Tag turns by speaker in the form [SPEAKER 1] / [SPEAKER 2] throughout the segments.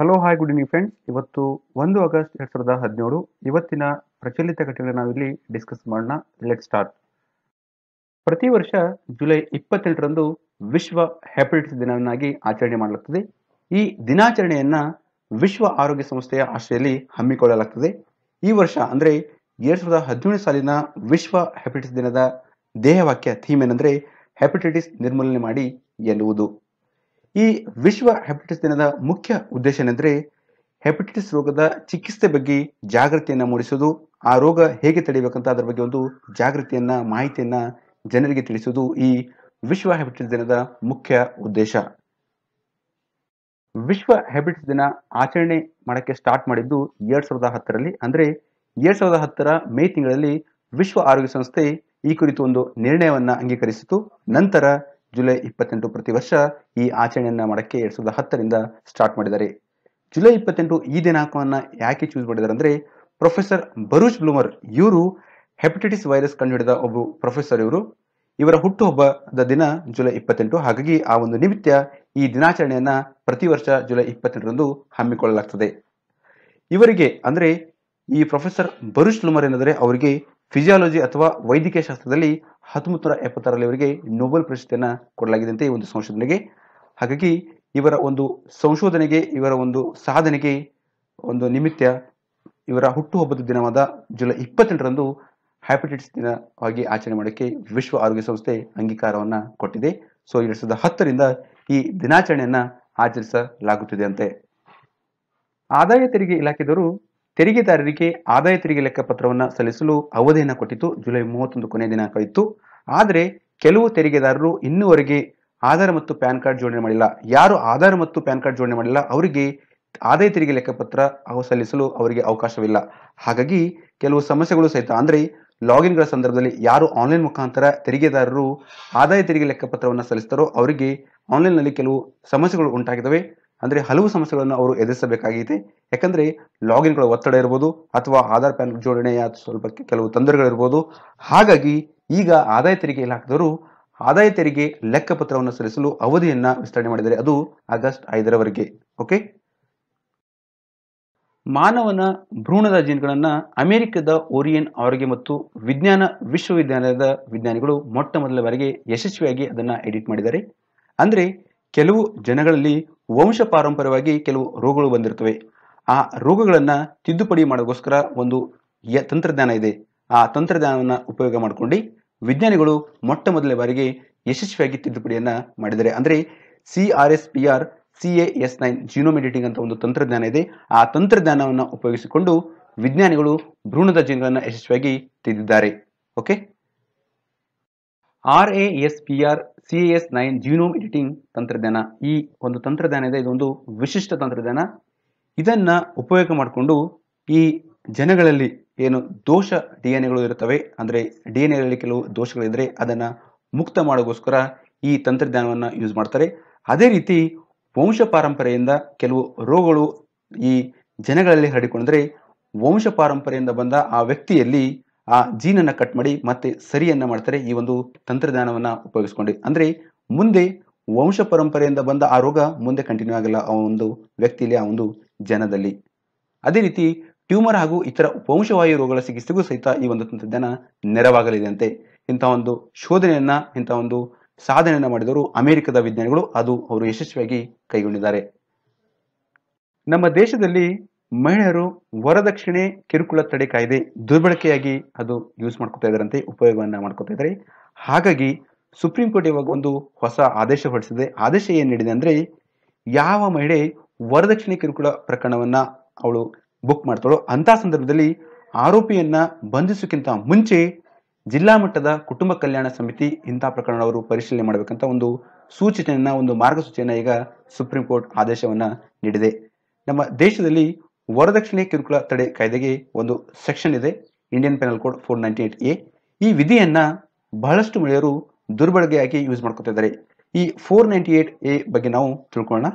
[SPEAKER 1] Hello hi good evening friends ಇವತ್ತು ಒಂದು August ಎರಡ್ ಸಾವಿರದ ಹದಿನೇಳು. ಇವತ್ತಿನ ಪ್ರಚಲಿತ ಘಟನೆಗಳನ್ನು ನಾವಿಲ್ಲಿ ಡಿಸ್ಕಸ್ ಮಾಡೋಣ. ಲೆಟ್ ಸ್ಟಾರ್ಟ್ ಪ್ರತಿ ವರ್ಷ ಜುಲೈ ಇಪ್ಪತ್ತೆಂಟರಂದು ವಿಶ್ವ ಹೆಪಟೈಟಿಸ್ ದಿನವನ್ನಾಗಿ ಆಚರಣೆ ಮಾಡಲಾಗ್ತದೆ. ಈ ದಿನಾಚರಣೆಯನ್ನ ವಿಶ್ವ ಆರೋಗ್ಯ ಸಂಸ್ಥೆಯ ಆಶ್ರಯದಲ್ಲಿ ಹಮ್ಮಿಕೊಳ್ಳಲಾಗ್ತದೆ. ಈ ವರ್ಷ ಅಂದ್ರೆ ಎರಡ್ ಸಾವಿರದ ಹದಿನೇಳು ಸಾಲಿನ ವಿಶ್ವ ಹೆಪಟೈಟಿಸ್ ದಿನದ ದೇಹವಾಕ್ಯ ಥೀಮ್ ಏನಂದ್ರೆ ಹೆಪಟೈಟಿಸ್ ನಿರ್ಮೂಲನೆ ಮಾಡಿ ಎನ್ನುವುದು. ಈ ವಿಶ್ವ ಹೆಪಟೈಟಿಸ್ ದಿನದ ಮುಖ್ಯ ಉದ್ದೇಶ ಏನೆಂದರೆ ಹೆಪಟೈಟಿಸ್ ರೋಗದ ಚಿಕಿತ್ಸೆ ಬಗ್ಗೆ ಜಾಗೃತಿಯನ್ನು ಮೂಡಿಸುವುದು, ಆ ರೋಗ ಹೇಗೆ ತಡೆಯಬೇಕಂತ ಅದರ ಬಗ್ಗೆ ಒಂದು ಜಾಗೃತಿಯನ್ನ, ಮಾಹಿತಿಯನ್ನ ಜನರಿಗೆ ತಿಳಿಸೋದು ಈ ವಿಶ್ವ ಹೆಪಟೈಟಿಸ್ ದಿನದ ಮುಖ್ಯ ಉದ್ದೇಶ. ವಿಶ್ವ ಹೆಪಟೈಟಿಸ್ ದಿನ ಆಚರಣೆ ಮಾಡಕ್ಕೆ ಸ್ಟಾರ್ಟ್ ಮಾಡಿದ್ದು ಎರಡ್ ಸಾವಿರದ ಹತ್ತರಲ್ಲಿ. ಅಂದ್ರೆ ಎರಡ್ ಸಾವಿರದ ಹತ್ತರ ಮೇ ತಿಂಗಳಲ್ಲಿ ವಿಶ್ವ ಆರೋಗ್ಯ ಸಂಸ್ಥೆ ಈ ಕುರಿತು ಒಂದು ನಿರ್ಣಯವನ್ನ ಅಂಗೀಕರಿಸಿತು ನಂತರ ಜುಲೈ ಇಪ್ಪತ್ತೆಂಟು ಪ್ರತಿ ವರ್ಷ ಈ ಆಚರಣೆಯನ್ನ ಮಾಡಕ್ಕೆ ಎರಡ್ ಸಾವಿರದ ಹತ್ತರಿಂದ ಸ್ಟಾರ್ಟ್ ಮಾಡಿದ್ದಾರೆ. ಜುಲೈ ಇಪ್ಪತ್ತೆಂಟು ಈ ದಿನಾಂಕವನ್ನು ಯಾಕೆ ಚೂಸ್ ಮಾಡಿದ್ದಾರೆ ಅಂದ್ರೆ ಪ್ರೊಫೆಸರ್ ಬರೂಚ್ ಬ್ಲೂಮರ್ ಇವರು ಹೆಪಟೈಟಿಸ್ ವೈರಸ್ ಕಂಡುಹಿಡಿದ ಒಬ್ಬ ಪ್ರೊಫೆಸರ್ ಇವರು. ಇವರ ಹುಟ್ಟುಹಬ್ಬದ ದಿನ ಜುಲೈ ಇಪ್ಪತ್ತೆಂಟು. ಹಾಗಾಗಿ ಆ ಒಂದು ನಿಮಿತ್ತ ಈ ದಿನಾಚರಣೆಯನ್ನ ಪ್ರತಿ ವರ್ಷ ಜುಲೈ ಇಪ್ಪತ್ತೆಂಟರಂದು ಹಮ್ಮಿಕೊಳ್ಳಲಾಗ್ತದೆ. ಇವರಿಗೆ ಅಂದ್ರೆ ಈ ಪ್ರೊಫೆಸರ್ ಬರುಷ್ ಲುಮರ್ ಏನಂದ್ರೆ ಅವರಿಗೆ ಫಿಸಿಯಾಲಜಿ ಅಥವಾ ವೈದ್ಯಕೀಯ ಶಾಸ್ತ್ರದಲ್ಲಿ ಹತ್ತೊಂಬತ್ತು ನೂರ ಎಪ್ಪತ್ತಾರಲ್ಲಿ ಇವರಿಗೆ ನೊಬೆಲ್ ಪ್ರಶಸ್ತಿಯನ್ನು ಕೊಡಲಾಗಿದೆ ಅಂತ ಈ ಒಂದು ಸಂಶೋಧನೆಗೆ. ಹಾಗಾಗಿ ಇವರ ಒಂದು ಸಂಶೋಧನೆಗೆ, ಇವರ ಒಂದು ಸಾಧನೆಗೆ ಒಂದು ನಿಮಿತ್ತ ಇವರ ಹುಟ್ಟುಹಬ್ಬದ ದಿನವಾದ ಜುಲೈ ಇಪ್ಪತ್ತೆಂಟರಂದು ಹ್ಯಾಪಟೈಟಿಸ್ ದಿನವಾಗಿ ಆಚರಣೆ ಮಾಡೋಕ್ಕೆ ವಿಶ್ವ ಆರೋಗ್ಯ ಸಂಸ್ಥೆ ಅಂಗೀಕಾರವನ್ನು ಕೊಟ್ಟಿದೆ. ಸೊ, ಎರಡು ಸಾವಿರದ ಹತ್ತರಿಂದ ಈ ದಿನಾಚರಣೆಯನ್ನು ಆಚರಿಸಲಾಗುತ್ತಿದೆ ಅಂತೆ. ಆದಾಯ ತೆರಿಗೆ ಇಲಾಖೆದವರು ತೆರಿಗೆದಾರರಿಗೆ ಆದಾಯ ತೆರಿಗೆ ಲೆಕ್ಕಪತ್ರವನ್ನು ಸಲ್ಲಿಸಲು ಅವಧಿಯನ್ನು ಕೊಟ್ಟಿತ್ತು. ಜುಲೈ ಮೂವತ್ತೊಂದು ಕೊನೆಯ ದಿನಾಂಕ ಇತ್ತು ಆದರೆ ಕೆಲವು ತೆರಿಗೆದಾರರು ಇನ್ನೂವರೆಗೆ ಆಧಾರ್ ಮತ್ತು ಪ್ಯಾನ್ ಕಾರ್ಡ್ ಜೋಡಣೆ ಮಾಡಿಲ್ಲ. ಯಾರು ಆಧಾರ್ ಮತ್ತು ಪ್ಯಾನ್ ಕಾರ್ಡ್ ಜೋಡಣೆ ಮಾಡಿಲ್ಲ, ಅವರಿಗೆ ಆದಾಯ ತೆರಿಗೆ ಲೆಕ್ಕಪತ್ರ ಸಲ್ಲಿಸಲು ಅವರಿಗೆ ಅವಕಾಶವಿಲ್ಲ. ಹಾಗಾಗಿ ಕೆಲವು ಸಮಸ್ಯೆಗಳು ಸಹಿತ, ಅಂದರೆ ಲಾಗಿನ್ಗಳ ಸಂದರ್ಭದಲ್ಲಿ ಯಾರು ಆನ್ಲೈನ್ ಮುಖಾಂತರ ತೆರಿಗೆದಾರರು ಆದಾಯ ತೆರಿಗೆ ಲೆಕ್ಕಪತ್ರವನ್ನು ಸಲ್ಲಿಸ್ತಾರೋ ಅವರಿಗೆ ಆನ್ಲೈನ್ನಲ್ಲಿ ಕೆಲವು ಸಮಸ್ಯೆಗಳು ಉಂಟಾಗಿದ್ದಾವೆ. ಅಂದ್ರೆ ಹಲವು ಸಮಸ್ಯೆಗಳನ್ನು ಅವರು ಎದುರಿಸಬೇಕಾಗಿದೆ ಯಾಕಂದರೆ ಲಾಗಿನ್ಗಳ ಒತ್ತಡ ಇರ್ಬೋದು ಅಥವಾ ಆಧಾರ್ ಪ್ಯಾನ್ ಜೋಡಣೆಯ ಸ್ವಲ್ಪ ಕೆಲವು ತೊಂದರೆಗಳಿರ್ಬೋದು. ಹಾಗಾಗಿ ಈಗ ಆದಾಯ ತೆರಿಗೆ ಇಲಾಖೆದವರು ಆದಾಯ ತೆರಿಗೆ ಲೆಕ್ಕಪತ್ರವನ್ನು ಸಲ್ಲಿಸಲು ಅವಧಿಯನ್ನ ವಿಸ್ತರಣೆ ಮಾಡಿದರೆ ಅದು ಆಗಸ್ಟ್ ಐದರವರೆಗೆ. ಓಕೆ? ಮಾನವನ ಭ್ರೂಣದ ಜೀನ್ಗಳನ್ನು ಅಮೆರಿಕದ ಓರಿಯನ್ ಆರೋಗ್ಯ ಮತ್ತು ವಿಜ್ಞಾನ ವಿಶ್ವವಿದ್ಯಾಲಯದ ವಿಜ್ಞಾನಿಗಳು ಮೊಟ್ಟ ಮೊದಲ ಬಾರಿಗೆ ಯಶಸ್ವಿಯಾಗಿ ಅದನ್ನ ಎಡಿಟ್ ಮಾಡಿದ್ದಾರೆ. ಅಂದ್ರೆ ಕೆಲವು ಜನಗಳಲ್ಲಿ ವಂಶ ಪಾರಂಪರ್ಯವಾಗಿ ಕೆಲವು ರೋಗಗಳು ಬಂದಿರ್ತವೆ ಆ ರೋಗಗಳನ್ನು ತಿದ್ದುಪಡಿ ಮಾಡೋಕ್ಕೋಸ್ಕರ ಒಂದು ತಂತ್ರಜ್ಞಾನ ಇದೆ. ಆ ತಂತ್ರಜ್ಞಾನವನ್ನು ಉಪಯೋಗ ಮಾಡಿಕೊಂಡು ವಿಜ್ಞಾನಿಗಳು ಮೊಟ್ಟ ಮೊದಲ ಬಾರಿಗೆ ಯಶಸ್ವಿಯಾಗಿ ತಿದ್ದುಪಡಿಯನ್ನು ಮಾಡಿದ್ದಾರೆ. ಅಂದರೆ C R S P R, C A S nine genome editing ಅಂತ ಒಂದು ತಂತ್ರಜ್ಞಾನ ಇದೆ. ಆ ತಂತ್ರಜ್ಞಾನವನ್ನು ಉಪಯೋಗಿಸಿಕೊಂಡು ವಿಜ್ಞಾನಿಗಳು ಭ್ರೂಣದ ಜೀನ್ಗಳನ್ನು ಯಶಸ್ವಿಯಾಗಿ ತಿದ್ದಿದ್ದಾರೆ. Okay? R A S P R C S nine genome editing ತಂತ್ರಜ್ಞಾನ. ಈ ಒಂದು ತಂತ್ರಜ್ಞಾನ ಇದೆ, ಇದೊಂದು ವಿಶಿಷ್ಟ ತಂತ್ರಜ್ಞಾನ. ಇದನ್ನು ಉಪಯೋಗ ಮಾಡಿಕೊಂಡು ಈ ಜನಗಳಲ್ಲಿ ಏನು ದೋಷ ಡಿ ಎನ್ ಎಗಳು ಇರುತ್ತವೆ, ಅಂದರೆ ಡಿ ಎನ್ ಎಗಳಲ್ಲಿ ಕೆಲವು ದೋಷಗಳಿದ್ದರೆ ಅದನ್ನು ಮುಕ್ತ ಮಾಡೋಕ್ಕೋಸ್ಕರ ಈ ತಂತ್ರಜ್ಞಾನವನ್ನು ಯೂಸ್ ಮಾಡ್ತಾರೆ. ಅದೇ ರೀತಿ ವಂಶ ಪಾರಂಪರೆಯಿಂದ ಕೆಲವು ರೋಗಗಳು ಈ ಜನಗಳಲ್ಲಿ ಹರಡಿಕೊಂಡ್ರೆ, ವಂಶ ಪಾರಂಪರೆಯಿಂದ ಬಂದ ಆ ವ್ಯಕ್ತಿಯಲ್ಲಿ ಆ ಜೀನನ್ನು ಕಟ್ ಮಾಡಿ ಮತ್ತೆ ಸರಿಯನ್ನು ಮಾಡ್ತಾರೆ ಈ ಒಂದು ತಂತ್ರಜ್ಞಾನವನ್ನು ಉಪಯೋಗಿಸ್ಕೊಂಡು. ಅಂದರೆ ಮುಂದೆ ವಂಶ ಪರಂಪರೆಯಿಂದ ಬಂದ ಆ ರೋಗ ಮುಂದೆ ಕಂಟಿನ್ಯೂ ಆಗಲ್ಲ ಆ ಒಂದು ವ್ಯಕ್ತಿಯಲ್ಲಿ ಆ ಒಂದು ಜನದಲ್ಲಿ. ಅದೇ ರೀತಿ ಟ್ಯೂಮರ್ ಹಾಗೂ ಇತರ ವಂಶವಾಯು ರೋಗಗಳ ಚಿಕಿತ್ಸೆಗೂ ಸಹಿತ ಈ ಒಂದು ತಂತ್ರಜ್ಞಾನ ನೆರವಾಗಲಿದೆ ಅಂತೆ. ಇಂಥ ಒಂದು ಶೋಧನೆಯನ್ನ, ಇಂಥ ಒಂದು ಸಾಧನೆಯನ್ನ ಮಾಡಿದವರು ಅಮೆರಿಕದ ವಿಜ್ಞಾನಿಗಳು. ಅದು ಅವರು ಯಶಸ್ವಿಯಾಗಿ ಕೈಗೊಂಡಿದ್ದಾರೆ. ನಮ್ಮ ದೇಶದಲ್ಲಿ ಮಹಿಳೆಯರು ವರದಕ್ಷಿಣೆ ಕಿರುಕುಳ ತಡೆ ಕಾಯ್ದೆ ದುರ್ಬಳಕೆಯಾಗಿ ಅದು ಯೂಸ್ ಮಾಡ್ಕೊತಾ ಇದ್ದಾರಂತೆ ಉಪಯೋಗವನ್ನ ಮಾಡ್ಕೊತಾ ಇದ್ದಾರೆ. ಹಾಗಾಗಿ ಸುಪ್ರೀಂ ಕೋರ್ಟ್ ಇವಾಗ ಒಂದು ಹೊಸ ಆದೇಶ ಹೊರಡಿಸಿದೆ. ಆದೇಶ ಏನ್ ನೀಡಿದೆ ಅಂದ್ರೆ ಯಾವ ಮಹಿಳೆ ವರದಕ್ಷಿಣೆ ಕಿರುಕುಳ ಪ್ರಕರಣವನ್ನ ಅವಳು ಬುಕ್ ಮಾಡ್ತಾಳೋ ಅಂತ ಸಂದರ್ಭದಲ್ಲಿ ಆರೋಪಿಯನ್ನ ಬಂಧಿಸೋಕ್ಕಿಂತ ಮುಂಚೆ ಜಿಲ್ಲಾ ಮಟ್ಟದ ಕುಟುಂಬ ಕಲ್ಯಾಣ ಸಮಿತಿ ಇಂಥ ಪ್ರಕರಣ ಅವರು ಪರಿಶೀಲನೆ ಮಾಡಬೇಕಂತ ಒಂದು ಸೂಚನೆಯನ್ನ, ಒಂದು ಮಾರ್ಗಸೂಚಿಯನ್ನ ಈಗ ಸುಪ್ರೀಂ ಕೋರ್ಟ್ ಆದೇಶವನ್ನ ನೀಡಿದೆ. ನಮ್ಮ ದೇಶದಲ್ಲಿ ವರದಕ್ಷಿಣೆ ಕಿರುಕುಳ ತಡೆ ಕಾಯ್ದೆಗೆ ಒಂದು ಸೆಕ್ಷನ್ ಇದೆ Indian penal code four ninety eight A ಈ ವಿಧಿಯನ್ನ ಬಹಳಷ್ಟು ಮಹಿಳೆಯರು ದುರ್ಬಳಕೆಯಾಗಿ ಯೂಸ್ ಮಾಡ್ಕೊತಾ ಇದ್ದಾರೆ. ಈ ಫೋರ್ ನೈಂಟಿ ಏಟ್ ಎ ಬಗ್ಗೆ ನಾವು ತಿಳ್ಕೊಳ್ಳೋಣ.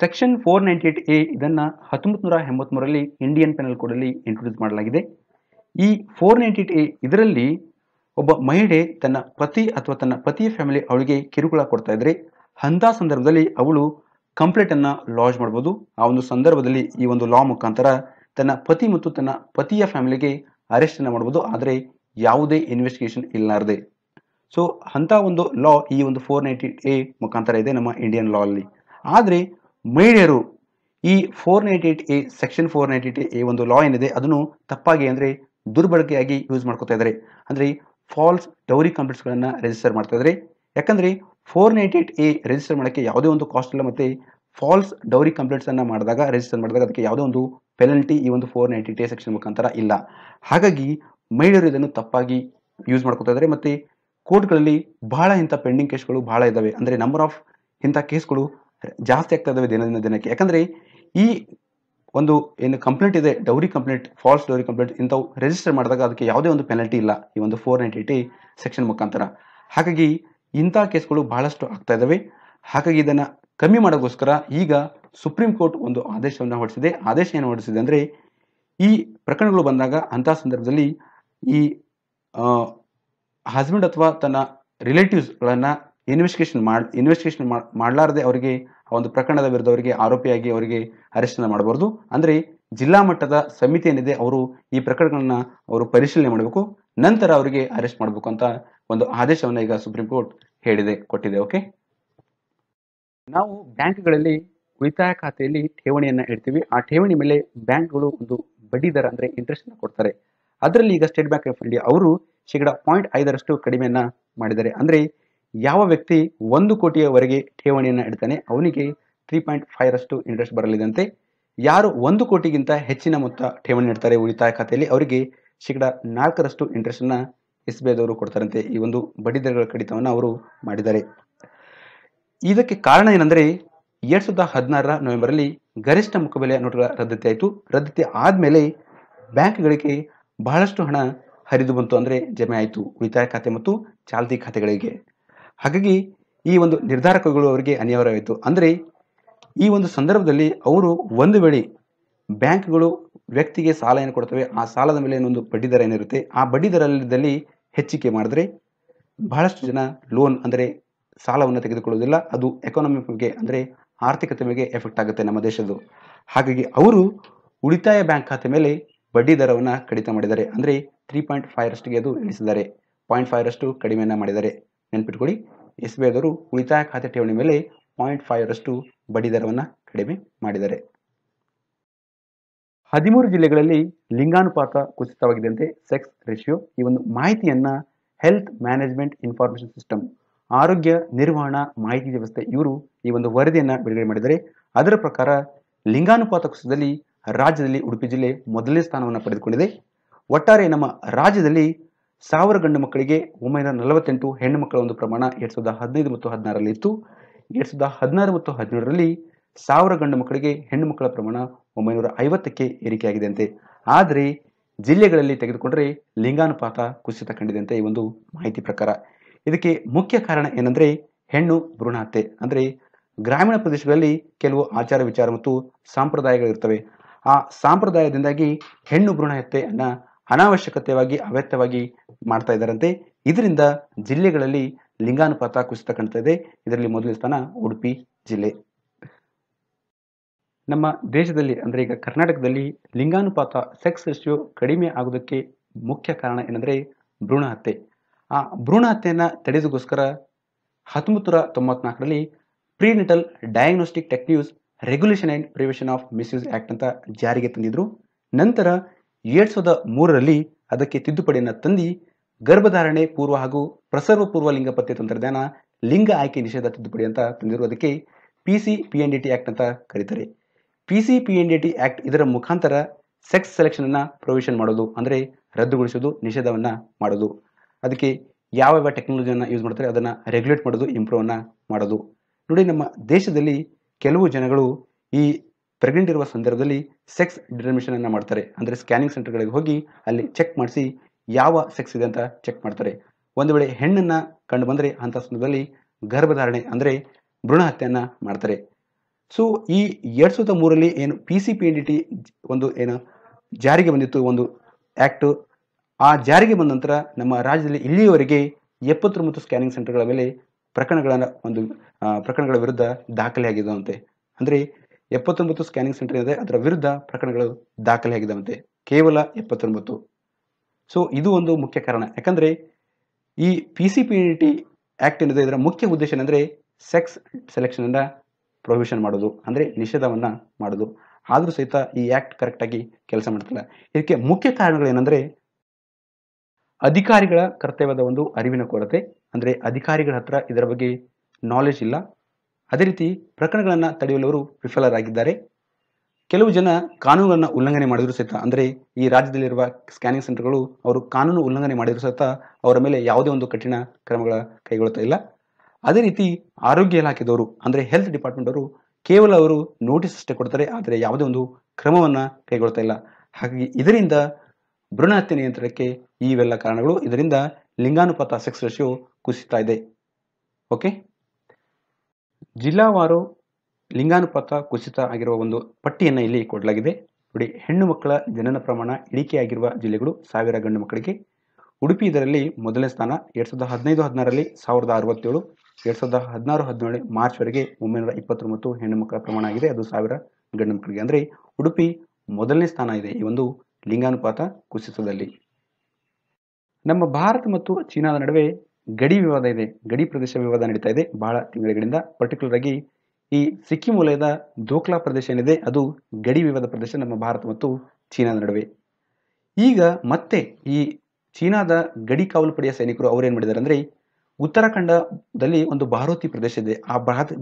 [SPEAKER 1] Section four ninety eight A ಇದನ್ನ ಹತ್ತೊಂಬತ್ತು ನೂರ ಇಂಡಿಯನ್ ಪೆನಲ್ ಕೋಡ್ ಅಲ್ಲಿ ಇಂಟ್ರೊಡ್ಯೂಸ್ ಮಾಡಲಾಗಿದೆ. ಈ ಫೋರ್ ನೈಂಟಿ ಏಟ್ ಎ ಇದರಲ್ಲಿ ಒಬ್ಬ ಮಹಿಳೆ ತನ್ನ ಪತಿ ಅಥವಾ ತನ್ನ ಪತಿಯ ಫ್ಯಾಮಿಲಿ ಅವಳಿಗೆ ಕಿರುಕುಳ ಕೊಡ್ತಾ ಇದ್ರೆ ಅಂತ ಸಂದರ್ಭದಲ್ಲಿ ಅವಳು ಕಂಪ್ಲೇಂಟ್ ಲಾಜ್ ಮಾಡ್ಬೋದು. ಆ ಒಂದು ಸಂದರ್ಭದಲ್ಲಿ ಈ ಒಂದು ಲಾ ಮುಖಾಂತರ ತನ್ನ ಪತಿ ಮತ್ತು ತನ್ನ ಪತಿಯ ಫ್ಯಾಮಿಲಿಗೆ ಅರೆಸ್ಟ್ ಅನ್ನ ಮಾಡ್ಬೋದು. ಆದರೆ ಯಾವುದೇ ಇನ್ವೆಸ್ಟಿಗೇಷನ್ ಇಲ್ಲಾರದೆ. ಸೊ ಅಂತ ಒಂದು ಲಾ ಈ ಒಂದು ಫೋರ್ ನೈಂಟಿ ಎ ಮುಖಾಂತರ ಇದೆ ನಮ್ಮ ಇಂಡಿಯನ್ ಲಾ ಅಲ್ಲಿ. ಆದರೆ ಮಹಿಳೆಯರು ಈ four ninety eight A section four ninety eight A ಒಂದು ಲಾ ಏನಿದೆ, ಅದನ್ನು ತಪ್ಪಾಗಿ ಅಂದರೆ ದುರ್ಬಳಕೆಯಾಗಿ ಯೂಸ್ ಮಾಡ್ಕೋತಾ ಇದ್ದಾರೆ. ಅಂದರೆ ಫಾಲ್ಸ್ ಡೌರಿ ಕಂಪ್ಲೇಂಟ್ಸ್ಗಳನ್ನು ರಿಜಿಸ್ಟರ್ ಮಾಡ್ತಾ ಇದ್ದಾರೆ. ಯಾಕಂದರೆ four ninety eight A register ಮಾಡೋಕ್ಕೆ ಯಾವುದೇ ಒಂದು ಕಾಸ್ಟ್ ಇಲ್ಲ ಮತ್ತು ಫಾಲ್ಸ್ ಡೌರಿ ಕಂಪ್ಲೇಂಟ್ಸನ್ನು ಮಾಡಿದಾಗ ರಿಜಿಸ್ಟರ್ ಮಾಡಿದಾಗ ಅದಕ್ಕೆ ಯಾವುದೇ ಒಂದು ಪೆನಲ್ಟಿ ಈ ಒಂದು ಫೋರ್ ನೈಂಟಿ ಎ ಸೆಕ್ಷನ್ ಮುಖಾಂತರ ಇಲ್ಲ. ಹಾಗಾಗಿ ಮಹಿಳೆಯರು ಇದನ್ನು ತಪ್ಪಾಗಿ ಯೂಸ್ ಮಾಡ್ಕೋತಾ ಇದ್ದಾರೆ ಮತ್ತು ಕೋರ್ಟ್ಗಳಲ್ಲಿ ಬಹಳ ಇಂಥ ಪೆಂಡಿಂಗ್ ಕೇಸ್ಗಳು ಬಹಳ ಇದ್ದಾವೆ ಅಂದರೆ ನಂಬರ್ ಆಫ್ ಇಂಥ ಕೇಸ್ಗಳು ಜಾಸ್ತಿ ಆಗ್ತಾ ಇದ್ದಾವೆ ದಿನದಿಂದ ದಿನಕ್ಕೆ. ಯಾಕಂದರೆ ಈ ಒಂದು ಏನು ಕಂಪ್ಲೇಂಟ್ ಇದೆ dowry complaint false dowry complaint ಇಂಥವು ರಿಜಿಸ್ಟರ್ ಮಾಡಿದಾಗ ಅದಕ್ಕೆ ಯಾವುದೇ ಒಂದು ಪೆನಲ್ಟಿ ಇಲ್ಲ ಈ ಒಂದು ಫೋರ್ ನೈಂಟಿ ಏಟಿ ಸೆಕ್ಷನ್ ಮುಖಾಂತರ. ಹಾಗಾಗಿ ಇಂಥ ಕೇಸ್ಗಳು ಬಹಳಷ್ಟು ಆಗ್ತಾ ಇದ್ದಾವೆ. ಹಾಗಾಗಿ ಇದನ್ನು ಕಮ್ಮಿ ಮಾಡೋಕ್ಕೋಸ್ಕರ ಈಗ ಸುಪ್ರೀಂ ಕೋರ್ಟ್ ಒಂದು ಆದೇಶವನ್ನು ಹೊರಡಿಸಿದೆ. ಆದೇಶ ಏನು ಹೊರಡಿಸಿದೆ ಅಂದರೆ, ಈ ಪ್ರಕರಣಗಳು ಬಂದಾಗ ಅಂಥ ಸಂದರ್ಭದಲ್ಲಿ ಈ ಹಸ್ಬೆಂಡ್ ಅಥವಾ ತನ್ನ ರಿಲೇಟಿವ್ಸ್ಗಳನ್ನು ಇನ್ವೆಸ್ಟಿಗೇಷನ್ ಮಾಡಿ ಇನ್ವೆಸ್ಟಿಗೇಷನ್ ಮಾಡಲಾರದೆ ಅವರಿಗೆ, ಆ ಒಂದು ಪ್ರಕರಣದ ವಿರುದ್ಧ ಅವರಿಗೆ ಆರೋಪಿಯಾಗಿ ಅವರಿಗೆ ಅರೆಸ್ಟನ್ನು ಮಾಡಬಾರ್ದು. ಅಂದರೆ ಜಿಲ್ಲಾ ಮಟ್ಟದ ಸಮಿತಿ ಏನಿದೆ, ಅವರು ಈ ಪ್ರಕರಣಗಳನ್ನ ಅವರು ಪರಿಶೀಲನೆ ಮಾಡಬೇಕು. ನಂತರ ಅವರಿಗೆ ಅರೆಸ್ಟ್ ಮಾಡಬೇಕು ಅಂತ ಒಂದು ಆದೇಶವನ್ನು ಈಗ ಸುಪ್ರೀಂ ಕೋರ್ಟ್ ಹೇಳಿದೆ, ಕೊಟ್ಟಿದೆ ಓಕೆ ನಾವು ಬ್ಯಾಂಕ್ಗಳಲ್ಲಿ ಉಳಿತಾಯ ಖಾತೆಯಲ್ಲಿ ಠೇವಣಿಯನ್ನ ಇಡ್ತೀವಿ. ಆ ಠೇವಣಿ ಮೇಲೆ ಬ್ಯಾಂಕ್ಗಳು ಒಂದು ಬಡ್ಡಿ ದರ ಅಂದ್ರೆ ಇಂಟ್ರೆಸ್ಟ್ ಕೊಡ್ತಾರೆ. ಅದರಲ್ಲಿ ಈಗ ಸ್ಟೇಟ್ ಬ್ಯಾಂಕ್ ಆಫ್ ಇಂಡಿಯಾ ಅವರು ಶೇಕಡ ಪಾಯಿಂಟ್ ಐದರಷ್ಟು ಕಡಿಮೆಯನ್ನ ಮಾಡಿದ್ದಾರೆ. ಅಂದ್ರೆ ಯಾವ ವ್ಯಕ್ತಿ ಒಂದು ಕೋಟಿಯವರೆಗೆ ಠೇವಣಿಯನ್ನ ಇಡ್ತಾನೆ, ಅವನಿಗೆ ತ್ರೀ ಪಾಯಿಂಟ್ ಫೈವ್ ರಷ್ಟು ಇಂಟ್ರೆಸ್ಟ್ ಬರಲಿದಂತೆ. ಯಾರು ಒಂದು ಕೋಟಿಗಿಂತ ಹೆಚ್ಚಿನ ಮೊತ್ತ ಠೇವಣಿ ಇಡ್ತಾರೆ ಉಳಿತಾಯ ಖಾತೆಯಲ್ಲಿ, ಅವರಿಗೆ ಶೇಕಡ ನಾಲ್ಕರಷ್ಟು ಇಂಟ್ರೆಸ್ಟ್ ಅನ್ನ ಎಸ್ ಬಿ ಐದವರು ಕೊಡ್ತಾರಂತೆ. ಈ ಒಂದು ಬಡ್ಡಿದರಗಳ ಕಡಿತವನ್ನು ಅವರು ಮಾಡಿದ್ದಾರೆ. ಇದಕ್ಕೆ ಕಾರಣ ಏನಂದ್ರೆ, ಎರಡ್ ಸಾವಿರದ ಹದಿನಾರರ ನವೆಂಬರಲ್ಲಿ ಗರಿಷ್ಠ ಮುಖಬೆಲೆ ನೋಟುಗಳ ರದ್ದತಿ ಆಯಿತು ರದ್ದತಿ ಆದಮೇಲೆ ಬ್ಯಾಂಕ್ಗಳಿಗೆ ಬಹಳಷ್ಟು ಹಣ ಹರಿದು ಬಂತು ಅಂದರೆ ಜಮೆ ಆಯಿತು, ಉಳಿತಾಯ ಖಾತೆ ಮತ್ತು ಚಾಲ್ತಿ ಖಾತೆಗಳಿಗೆ. ಹಾಗಾಗಿ ಈ ಒಂದು ನಿರ್ಧಾರಕಗಳು ಅವರಿಗೆ ಅನಿವಾರ್ಯವಾಯಿತು. ಅಂದರೆ ಈ ಒಂದು ಸಂದರ್ಭದಲ್ಲಿ ಅವರು ಒಂದು ವೇಳೆ ಬ್ಯಾಂಕ್ಗಳು ವ್ಯಕ್ತಿಗೆ ಸಾಲ ಏನು ಕೊಡ್ತವೆ, ಆ ಸಾಲದ ಮೇಲೆ ಏನೊಂದು ಬಡ್ಡಿ ದರ ಏನಿರುತ್ತೆ, ಆ ಬಡ್ಡಿ ದರದಲ್ಲಿ ಹೆಚ್ಚಿಕೆ ಮಾಡಿದ್ರೆ ಬಹಳಷ್ಟು ಜನ ಲೋನ್ ಅಂದರೆ ಸಾಲವನ್ನು ತೆಗೆದುಕೊಳ್ಳುವುದಿಲ್ಲ. ಅದು ಎಕಾನಮಿಕ್ಗೆ ಅಂದರೆ ಆರ್ಥಿಕತೆ ಮೇಲೆ ಎಫೆಕ್ಟ್ ಆಗುತ್ತೆ ನಮ್ಮ ದೇಶದ್ದು. ಹಾಗಾಗಿ ಅವರು ಉಳಿತಾಯ ಬ್ಯಾಂಕ್ ಖಾತೆ ಮೇಲೆ ಬಡ್ಡಿ ದರವನ್ನು ಕಡಿತ ಮಾಡಿದ್ದಾರೆ. ಅಂದರೆ ತ್ರೀ ಪಾಯಿಂಟ್ ಫೈವ್ ರಷ್ಟಿಗೆ ಅದು ಇಳಿಸಿದ್ದಾರೆ. ಪಾಯಿಂಟ್ ಫೈವ್ ರಷ್ಟು ಕಡಿಮೆಯನ್ನು ಮಾಡಿದ್ದಾರೆ. ನೆನ್ಪಿಟ್ಕೊಳ್ಳಿ, ಎಸ್ ಬಿ ಐದವರು ಉಳಿತಾಯ ಖಾತೆ ಠೇವಣಿ ಮೇಲೆ ಪಾಯಿಂಟ್ ಫೈವ್ ರಷ್ಟು ಬಡ್ಡಿ ದರವನ್ನು ಕಡಿಮೆ ಮಾಡಿದ್ದಾರೆ. ಹದಿಮೂರು ಜಿಲ್ಲೆಗಳಲ್ಲಿ ಲಿಂಗಾನುಪಾತ ಕುಸಿತವಾಗಿದೆ ಅಂತೆ ಸೆಕ್ಸ್ ರೇಷಿಯೋ ಈ ಒಂದು ಮಾಹಿತಿಯನ್ನ ಹೆಲ್ತ್ ಮ್ಯಾನೇಜ್ಮೆಂಟ್ ಇನ್ಫಾರ್ಮೇಶನ್ ಸಿಸ್ಟಮ್ ಆರೋಗ್ಯ ನಿರ್ವಹಣಾ ಮಾಹಿತಿ ವ್ಯವಸ್ಥೆ ಇವರು ಈ ಒಂದು ವರದಿಯನ್ನ ಬಿಡುಗಡೆ ಮಾಡಿದ್ದಾರೆ. ಅದರ ಪ್ರಕಾರ ಲಿಂಗಾನುಪಾತ ಕುಸಿತದಲ್ಲಿ ರಾಜ್ಯದಲ್ಲಿ ಉಡುಪಿ ಜಿಲ್ಲೆ ಮೊದಲನೇ ಸ್ಥಾನವನ್ನು ಪಡೆದುಕೊಂಡಿದೆ. ಒಟ್ಟಾರೆ ನಮ್ಮ ರಾಜ್ಯದಲ್ಲಿ ಸಾವಿರ ಗಂಡು ಮಕ್ಕಳಿಗೆ ಒಂಬೈನೂರ ನಲವತ್ತೆಂಟು ಹೆಣ್ಣು ಮಕ್ಕಳ ಒಂದು ಪ್ರಮಾಣ ಎರಡ್ ಸಾವಿರದ ಹದಿನೈದು ಮತ್ತು ಹದಿನಾರರಲ್ಲಿ ಇತ್ತು ಎರಡ್ ಸಾವಿರದ ಹದಿನಾರು ಮತ್ತು ಹದಿನೇಳರಲ್ಲಿ ಸಾವಿರ ಗಂಡು ಮಕ್ಕಳಿಗೆ ಹೆಣ್ಣು ಮಕ್ಕಳ ಪ್ರಮಾಣ ಒಂಬೈನೂರ ಐವತ್ತಕ್ಕೆ ಏರಿಕೆಯಾಗಿದೆ ಅಂತೆ ಆದರೆ ಜಿಲ್ಲೆಗಳಲ್ಲಿ ತೆಗೆದುಕೊಂಡರೆ ಲಿಂಗಾನುಪಾತ ಕುಸಿತ ಕಂಡಿದೆ ಈ ಒಂದು ಮಾಹಿತಿ ಪ್ರಕಾರ. ಇದಕ್ಕೆ ಮುಖ್ಯ ಕಾರಣ ಏನಂದ್ರೆ ಹೆಣ್ಣು ಭ್ರೂಣ ಹತ್ಯೆ ಅಂದ್ರೆ ಗ್ರಾಮೀಣ ಪ್ರದೇಶಗಳಲ್ಲಿ ಕೆಲವು ಆಚಾರ ವಿಚಾರ ಮತ್ತು ಸಂಪ್ರದಾಯಗಳಿರ್ತವೆ ಆ ಸಂಪ್ರದಾಯದಿಂದಾಗಿ ಹೆಣ್ಣು ಭ್ರೂಣ ಹತ್ಯೆಯನ್ನು ಅನಾವಶ್ಯಕತೆಯಾಗಿ ಅವ್ಯಕ್ತವಾಗಿ ಮಾಡ್ತಾ ಇದ್ದಾರಂತೆ. ಇದರಿಂದ ಜಿಲ್ಲೆಗಳಲ್ಲಿ ಲಿಂಗಾನುಪಾತ ಕುಸಿತ ಕಾಣ್ತಾ ಇದೆ. ಇದರಲ್ಲಿ ಮೊದಲ ಸ್ಥಾನ ಉಡುಪಿ ಜಿಲ್ಲೆ. ನಮ್ಮ ದೇಶದಲ್ಲಿ, ಅಂದರೆ ಈಗ ಕರ್ನಾಟಕದಲ್ಲಿ ಲಿಂಗಾನುಪಾತ ಸೆಕ್ಸ್ ರೇಷಿಯೋ ಕಡಿಮೆ ಆಗೋದಕ್ಕೆ ಮುಖ್ಯ ಕಾರಣ ಏನಂದರೆ ಭ್ರೂಣ ಹತ್ಯೆ ಆ ಭ್ರೂಣ ಹತ್ಯೆಯನ್ನು ತಡೆಯೋದಕ್ಕೋಸ್ಕರ ಹತ್ತೊಂಬತ್ತು ತೊಂಬತ್ನಾಲ್ಕರಲ್ಲಿ prenatal diagnostic techniques regulation and prevention of misuse act ಅಂತ ಜಾರಿಗೆ ತಂದಿದ್ರು. ನಂತರ ಎರಡು ಸಾವಿರದ ಮೂರರಲ್ಲಿ ಅದಕ್ಕೆ ತಿದ್ದುಪಡಿಯನ್ನು ತಂದು ಗರ್ಭಧಾರಣೆ ಪೂರ್ವ ಹಾಗೂ ಪ್ರಸರ್ವ ಪೂರ್ವ ಲಿಂಗ ಪತ್ತೆ ತಂತ್ರಜ್ಞಾನ ಲಿಂಗ ಆಯ್ಕೆ ನಿಷೇಧ ತಿದ್ದುಪಡಿ ಅಂತ ತಂದಿರುವುದಕ್ಕೆ P C P N D T act ಅಂತ ಕರೀತಾರೆ. P C P N D T act ಇದರ ಮುಖಾಂತರ ಸೆಕ್ಸ್ ಸೆಲೆಕ್ಷನ್ ಅನ್ನ ಪ್ರೊವಿಷನ್ ಮಾಡೋದು, ಅಂದ್ರೆ ರದ್ದುಗೊಳಿಸೋದು, ನಿಷೇಧವನ್ನ ಮಾಡೋದು. ಅದಕ್ಕೆ ಯಾವ ಯಾವ ಟೆಕ್ನಾಲಜಿಯನ್ನು ಯೂಸ್ ಮಾಡ್ತಾರೆ, ಅದನ್ನ ರೆಗ್ಯುಲೇಟ್ ಮಾಡೋದು ಇಂಪ್ರೂವ್ ಅನ್ನ ಮಾಡೋದು. ನೋಡಿ, ನಮ್ಮ ದೇಶದಲ್ಲಿ ಕೆಲವು ಜನಗಳು ಈ ಪ್ರೆಗ್ನೆಂಟ್ ಇರುವ ಸಂದರ್ಭದಲ್ಲಿ ಸೆಕ್ಸ್ ಡಿಟರ್ಮಿನೇಷನ್ ಅನ್ನ ಮಾಡ್ತಾರೆ. ಅಂದ್ರೆ ಸ್ಕ್ಯಾನಿಂಗ್ ಸೆಂಟರ್ಗಳಿಗೆ ಹೋಗಿ ಅಲ್ಲಿ ಚೆಕ್ ಮಾಡಿಸಿ ಯಾವ ಸೆಕ್ಸ್ ಇದೆ ಅಂತ ಚೆಕ್ ಮಾಡ್ತಾರೆ. ಒಂದು ವೇಳೆ ಹೆಣ್ಣನ್ನ ಕಂಡು ಬಂದರೆ ಅಂತ ಸಂದರ್ಭದಲ್ಲಿ ಗರ್ಭಧಾರಣೆ ಅಂದ್ರೆ ಭ್ರೂಣ ಹತ್ಯೆಯನ್ನ ಮಾಡ್ತಾರೆ. ಸೊ ಈ ಎರಡ್ ಸಾವಿರದ ಮೂರಲ್ಲಿ ಏನು P C P N D T ಒಂದು ಏನು ಜಾರಿಗೆ ಬಂದಿತ್ತು, ಒಂದು ಆಕ್ಟ್ ಆ ಜಾರಿಗೆ ಬಂದ ನಂತರ ನಮ್ಮ ರಾಜ್ಯದಲ್ಲಿ ಇಲ್ಲಿಯವರೆಗೆ ಎಪ್ಪತ್ತೊಂಬತ್ತು ಸ್ಕ್ಯಾನಿಂಗ್ ಸೆಂಟರ್ಗಳ ಮೇಲೆ ಪ್ರಕರಣಗಳನ್ನು ಒಂದು ಪ್ರಕರಣಗಳ ವಿರುದ್ಧ ದಾಖಲೆ ಆಗಿದ್ದಂತೆ ಅಂದರೆ ಎಪ್ಪತ್ತೊಂಬತ್ತು ಸ್ಕ್ಯಾನಿಂಗ್ ಸೆಂಟರ್ ಇದೆ ಅದರ ವಿರುದ್ಧ ಪ್ರಕರಣಗಳು ದಾಖಲೆಯಾಗಿದ್ದಾವಂತೆ ಕೇವಲ ಎಪ್ಪತ್ತೊಂಬತ್ತು. ಸೊ ಇದು ಒಂದು ಮುಖ್ಯ ಕಾರಣ. ಯಾಕಂದರೆ ಈ P C P T act ಏನಿದೆ, ಇದರ ಮುಖ್ಯ ಉದ್ದೇಶ ಏನಂದರೆ ಸೆಕ್ಸ್ ಸೆಲೆಕ್ಷನನ್ನು ಪ್ರೊಹಿಬಿಷನ್ ಮಾಡೋದು, ಅಂದರೆ ನಿಷೇಧವನ್ನು ಮಾಡೋದು. ಆದರೂ ಸಹಿತ ಈ ಆ್ಯಕ್ಟ್ ಕರೆಕ್ಟಾಗಿ ಕೆಲಸ ಮಾಡ್ತಿಲ್ಲ ಇದಕ್ಕೆ ಮುಖ್ಯ ಕಾರಣಗಳೇನೆಂದರೆ, ಅಧಿಕಾರಿಗಳ ಕರ್ತವ್ಯದ ಒಂದು ಅರಿವಿನ ಕೊರತೆ, ಅಂದರೆ ಅಧಿಕಾರಿಗಳ ಹತ್ರ ಇದರ ಬಗ್ಗೆ ನಾಲೆಜ್ ಇಲ್ಲ. ಅದೇ ರೀತಿ ಪ್ರಕರಣಗಳನ್ನು ತಡೆಯಲು ಅವರು ವಿಫಲರಾಗಿದ್ದಾರೆ. ಕೆಲವು ಜನ ಕಾನೂನುಗಳನ್ನು ಉಲ್ಲಂಘನೆ ಮಾಡಿದ್ರು ಸಹಿತ, ಅಂದರೆ ಈ ರಾಜ್ಯದಲ್ಲಿರುವ ಸ್ಕ್ಯಾನಿಂಗ್ ಸೆಂಟರ್ಗಳು ಅವರು ಕಾನೂನು ಉಲ್ಲಂಘನೆ ಮಾಡಿದ್ರು ಸಹಿತ ಅವರ ಮೇಲೆ ಯಾವುದೇ ಒಂದು ಕಠಿಣ ಕ್ರಮಗಳ ಕೈಗೊಳ್ತಾ ಇಲ್ಲ. ಅದೇ ರೀತಿ ಆರೋಗ್ಯ ಇಲಾಖೆದವರು ಅಂದರೆ ಹೆಲ್ತ್ ಡಿಪಾರ್ಟ್ಮೆಂಟ್ ಅವರು ಕೇವಲ ಅವರು ನೋಟಿಸ್ ಅಷ್ಟೇ ಕೊಡ್ತಾರೆ, ಆದರೆ ಯಾವುದೇ ಒಂದು ಕ್ರಮವನ್ನು ಕೈಗೊಳ್ತಾ ಇಲ್ಲ. ಹಾಗಾಗಿ ಇದರಿಂದ ಭ್ರೂಣ ಹತ್ಯೆ ನಿಯಂತ್ರಣಕ್ಕೆ ಇವೆಲ್ಲ ಕಾರಣಗಳು. ಇದರಿಂದ ಲಿಂಗಾನುಪಾತ ಸೆಕ್ಸ್ ರೇಷಿಯೋ ಕುಸಿತಾ ಇದೆ. ಓಕೆ ಜಿಲ್ಲಾವಾರು ಲಿಂಗಾನುಪಾತ ಕುಸಿತ ಆಗಿರುವ ಒಂದು ಪಟ್ಟಿಯನ್ನು ಇಲ್ಲಿ ಕೊಡಲಾಗಿದೆ. ನೋಡಿ, ಹೆಣ್ಣು ಮಕ್ಕಳ ಜನನ ಪ್ರಮಾಣ ಇಳಿಕೆಯಾಗಿರುವ ಜಿಲ್ಲೆಗಳು ಸಾವಿರ ಗಂಡು ಮಕ್ಕಳಿಗೆ. ಉಡುಪಿ ಇದರಲ್ಲಿ ಮೊದಲನೇ ಸ್ಥಾನ, ಎರಡು ಸಾವಿರದ ಹದಿನೈದು, ಹದಿನಾರರಲ್ಲಿ ಸಾವಿರದ ಅರವತ್ತೇಳು. ಎರಡ್ ಸಾವಿರದ ಹದಿನಾರು, ಹದಿನೇಳು ಮಾರ್ಚ್ವರೆಗೆ ಒಂಬೈನೂರ ಇಪ್ಪತ್ತೊಂಬತ್ತು ಹೆಣ್ಣು ಮಕ್ಕಳ ಪ್ರಮಾಣ ಆಗಿದೆ. ಅದು ಸಾವಿರ ಗಂಡು ಮಕ್ಕಳಿಗೆ. ಅಂದರೆ ಉಡುಪಿ ಮೊದಲನೇ ಸ್ಥಾನ ಇದೆ ಈ ಒಂದು ಲಿಂಗಾನುಪಾತ ಕುಸಿತದಲ್ಲಿ. ನಮ್ಮ ಭಾರತ ಮತ್ತು ಚೀನಾದ ನಡುವೆ ಗಡಿ ವಿವಾದ ಇದೆ. ಗಡಿ ಪ್ರದೇಶ ವಿವಾದ ನಡೀತಾ ಇದೆ. ಬಹಳ ತಿಂಗಳುಗಳಿಂದ ಪರ್ಟಿಕ್ಯುಲರ್ ಆಗಿ ಈ ಸಿಕ್ಕಿಂ ವಲಯದ ದೋಕ್ಲಾ ಪ್ರದೇಶ ಏನಿದೆ, ಅದು ಗಡಿ ವಿವಾದ ಪ್ರದೇಶ ನಮ್ಮ ಭಾರತ ಮತ್ತು ಚೀನಾದ ನಡುವೆ. ಈಗ ಮತ್ತೆ ಈ ಚೀನಾದ ಗಡಿ ಕಾವಲು ಪಡೆಯ ಸೈನಿಕರು ಅವರೇನು ಮಾಡಿದ್ದಾರೆ ಅಂದ್ರೆ ಉತ್ತರಾಖಂಡದಲ್ಲಿ ಒಂದು ಭಾರತಿ ಪ್ರದೇಶ ಇದೆ. ಆ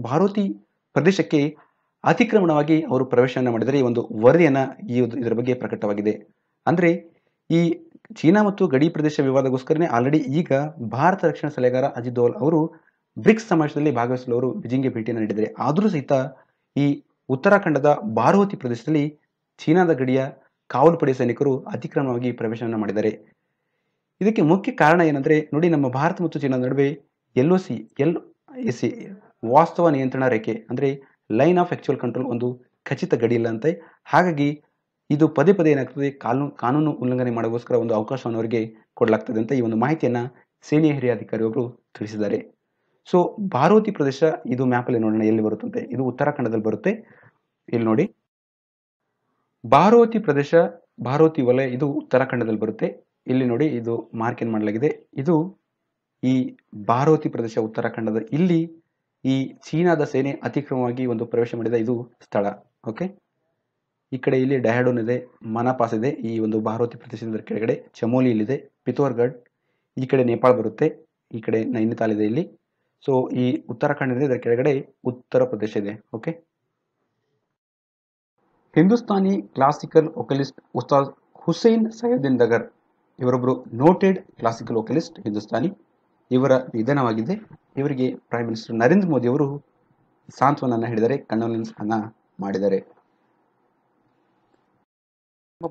[SPEAKER 1] ಭಾರತಿ ಪ್ರದೇಶಕ್ಕೆ ಅತಿಕ್ರಮಣವಾಗಿ ಅವರು ಪ್ರವೇಶವನ್ನು ಮಾಡಿದರೆ ಈ ಒಂದು ವರದಿಯನ್ನು ಈ ಇದರ ಬಗ್ಗೆ ಪ್ರಕಟವಾಗಿದೆ. ಅಂದರೆ ಈ ಚೀನಾ ಮತ್ತು ಗಡಿ ಪ್ರದೇಶ ವಿವಾದಗೋಸ್ಕರನೇ ಆಲ್ರೆಡಿ ಈಗ ಭಾರತ ರಕ್ಷಣಾ ಸಲಹೆಗಾರ ಅಜಿತ್ ದೋವಲ್ ಅವರು ಬ್ರಿಕ್ಸ್ ಸಮಾವೇಶದಲ್ಲಿ ಭಾಗವಹಿಸಲು ಅವರು ಬೀಜಿಂಗ್ಗೆ ಭೇಟಿಯನ್ನು ನೀಡಿದ್ದಾರೆ. ಆದರೂ ಸಹಿತ ಈ ಉತ್ತರಾಖಂಡದ ಭಾರವತಿ ಪ್ರದೇಶದಲ್ಲಿ ಚೀನಾದ ಗಡಿಯ ಕಾವಲು ಪಡೆಯ ಸೈನಿಕರು ಅತಿಕ್ರಮವಾಗಿ ಪ್ರವೇಶವನ್ನು ಮಾಡಿದ್ದಾರೆ. ಇದಕ್ಕೆ ಮುಖ್ಯ ಕಾರಣ ಏನಂದ್ರೆ ನೋಡಿ ನಮ್ಮ ಭಾರತ ಮತ್ತು ಚೀನಾ ನಡುವೆ L O C L A C ವಾಸ್ತವ ನಿಯಂತ್ರಣ ರೇಖೆ ಅಂದ್ರೆ ಲೈನ್ ಆಫ್ ಆ್ಯಕ್ಚುಯಲ್ ಕಂಟ್ರೋಲ್ ಒಂದು ಖಚಿತ ಗಡಿ ಇಲ್ಲ ಅಂತೆ. ಹಾಗಾಗಿ ಇದು ಪದೇ ಪದೇ ಏನಾಗ್ತದೆ ಕಾನೂನು ಕಾನೂನು ಉಲ್ಲಂಘನೆ ಮಾಡೋಸ್ಕರ ಒಂದು ಅವಕಾಶವನ್ನು ಅವರಿಗೆ ಕೊಡಲಾಗ್ತದೆ ಅಂತ ಈ ಒಂದು ಮಾಹಿತಿಯನ್ನ ಸೇನೆಯ ಹಿರಿಯ ಅಧಿಕಾರಿಯೊಬ್ಬರು ತಿಳಿಸಿದ್ದಾರೆ. ಸೊ ಭಾರತಿ ಪ್ರದೇಶ ಇದು ಮ್ಯಾಪಲ್ಲಿ ನೋಡೋಣ ಎಲ್ಲಿ ಬರುತ್ತಂತೆ? ಇದು ಉತ್ತರಾಖಂಡದಲ್ಲಿ ಬರುತ್ತೆ. ಇಲ್ಲಿ ನೋಡಿ. ಭಾರತಿ ಪ್ರದೇಶ ಭಾರತಿ ವಲಯ ಇದು ಉತ್ತರಾಖಂಡದಲ್ಲಿ ಬರುತ್ತೆ. ಇಲ್ಲಿ ನೋಡಿ ಇದು ಮಾರ್ಕ್ ಏನ್ ಮಾಡಲಾಗಿದೆ? ಇದು ಈ ಬಾರೋತಿ ಪ್ರದೇಶ ಉತ್ತರಾಖಂಡದ ಇಲ್ಲಿ ಈ ಚೀನಾದ ಸೇನೆ ಅತಿಕ್ರಮವಾಗಿ ಒಂದು ಪ್ರವೇಶ ಮಾಡಿದ ಇದು ಸ್ಥಳ ಓಕೆ ಈ ಕಡೆ ಇಲ್ಲಿ ಡಯಾಡೋನ್ ಇದೆ ಮನಪಾಸ್ ಇದೆ, ಈ ಒಂದು ಭಾರತಿ ಪ್ರದೇಶದ ಕೆಳಗಡೆ ಚಮೋಲಿ ಇಲ್ಲಿದೆ ಪಿತೋರ್ಗಢ್ ಈ ಕಡೆ ನೇಪಾಳ ಬರುತ್ತೆ, ಈ ಕಡೆ ನೈನಿತಾಲ್ ಇದೆ ಇಲ್ಲಿ. ಸೊ ಈ ಉತ್ತರಾಖಂಡ ಇದೆ ಇದರ ಕೆಳಗಡೆ ಉತ್ತರ ಪ್ರದೇಶ ಇದೆ okay Hindustani classical vocalist Ustad Hussain Sayeeduddin Dagar ಇವರೊಬ್ಬರು noted classical vocalist Hindustani. ಇವರ ನಿಧನವಾಗಿದೆ. ಇವರಿಗೆ ಪ್ರೈಮ್ ಮಿನಿಸ್ಟರ್ ನರೇಂದ್ರ ಮೋದಿ ಅವರು ಸಾಂತ್ವನನ್ನ ಹೇಳಿದರೆ ಕಂಡೋಲೆನ್ಸ್ ಅನ್ನ ಮಾಡಿದ್ದಾರೆ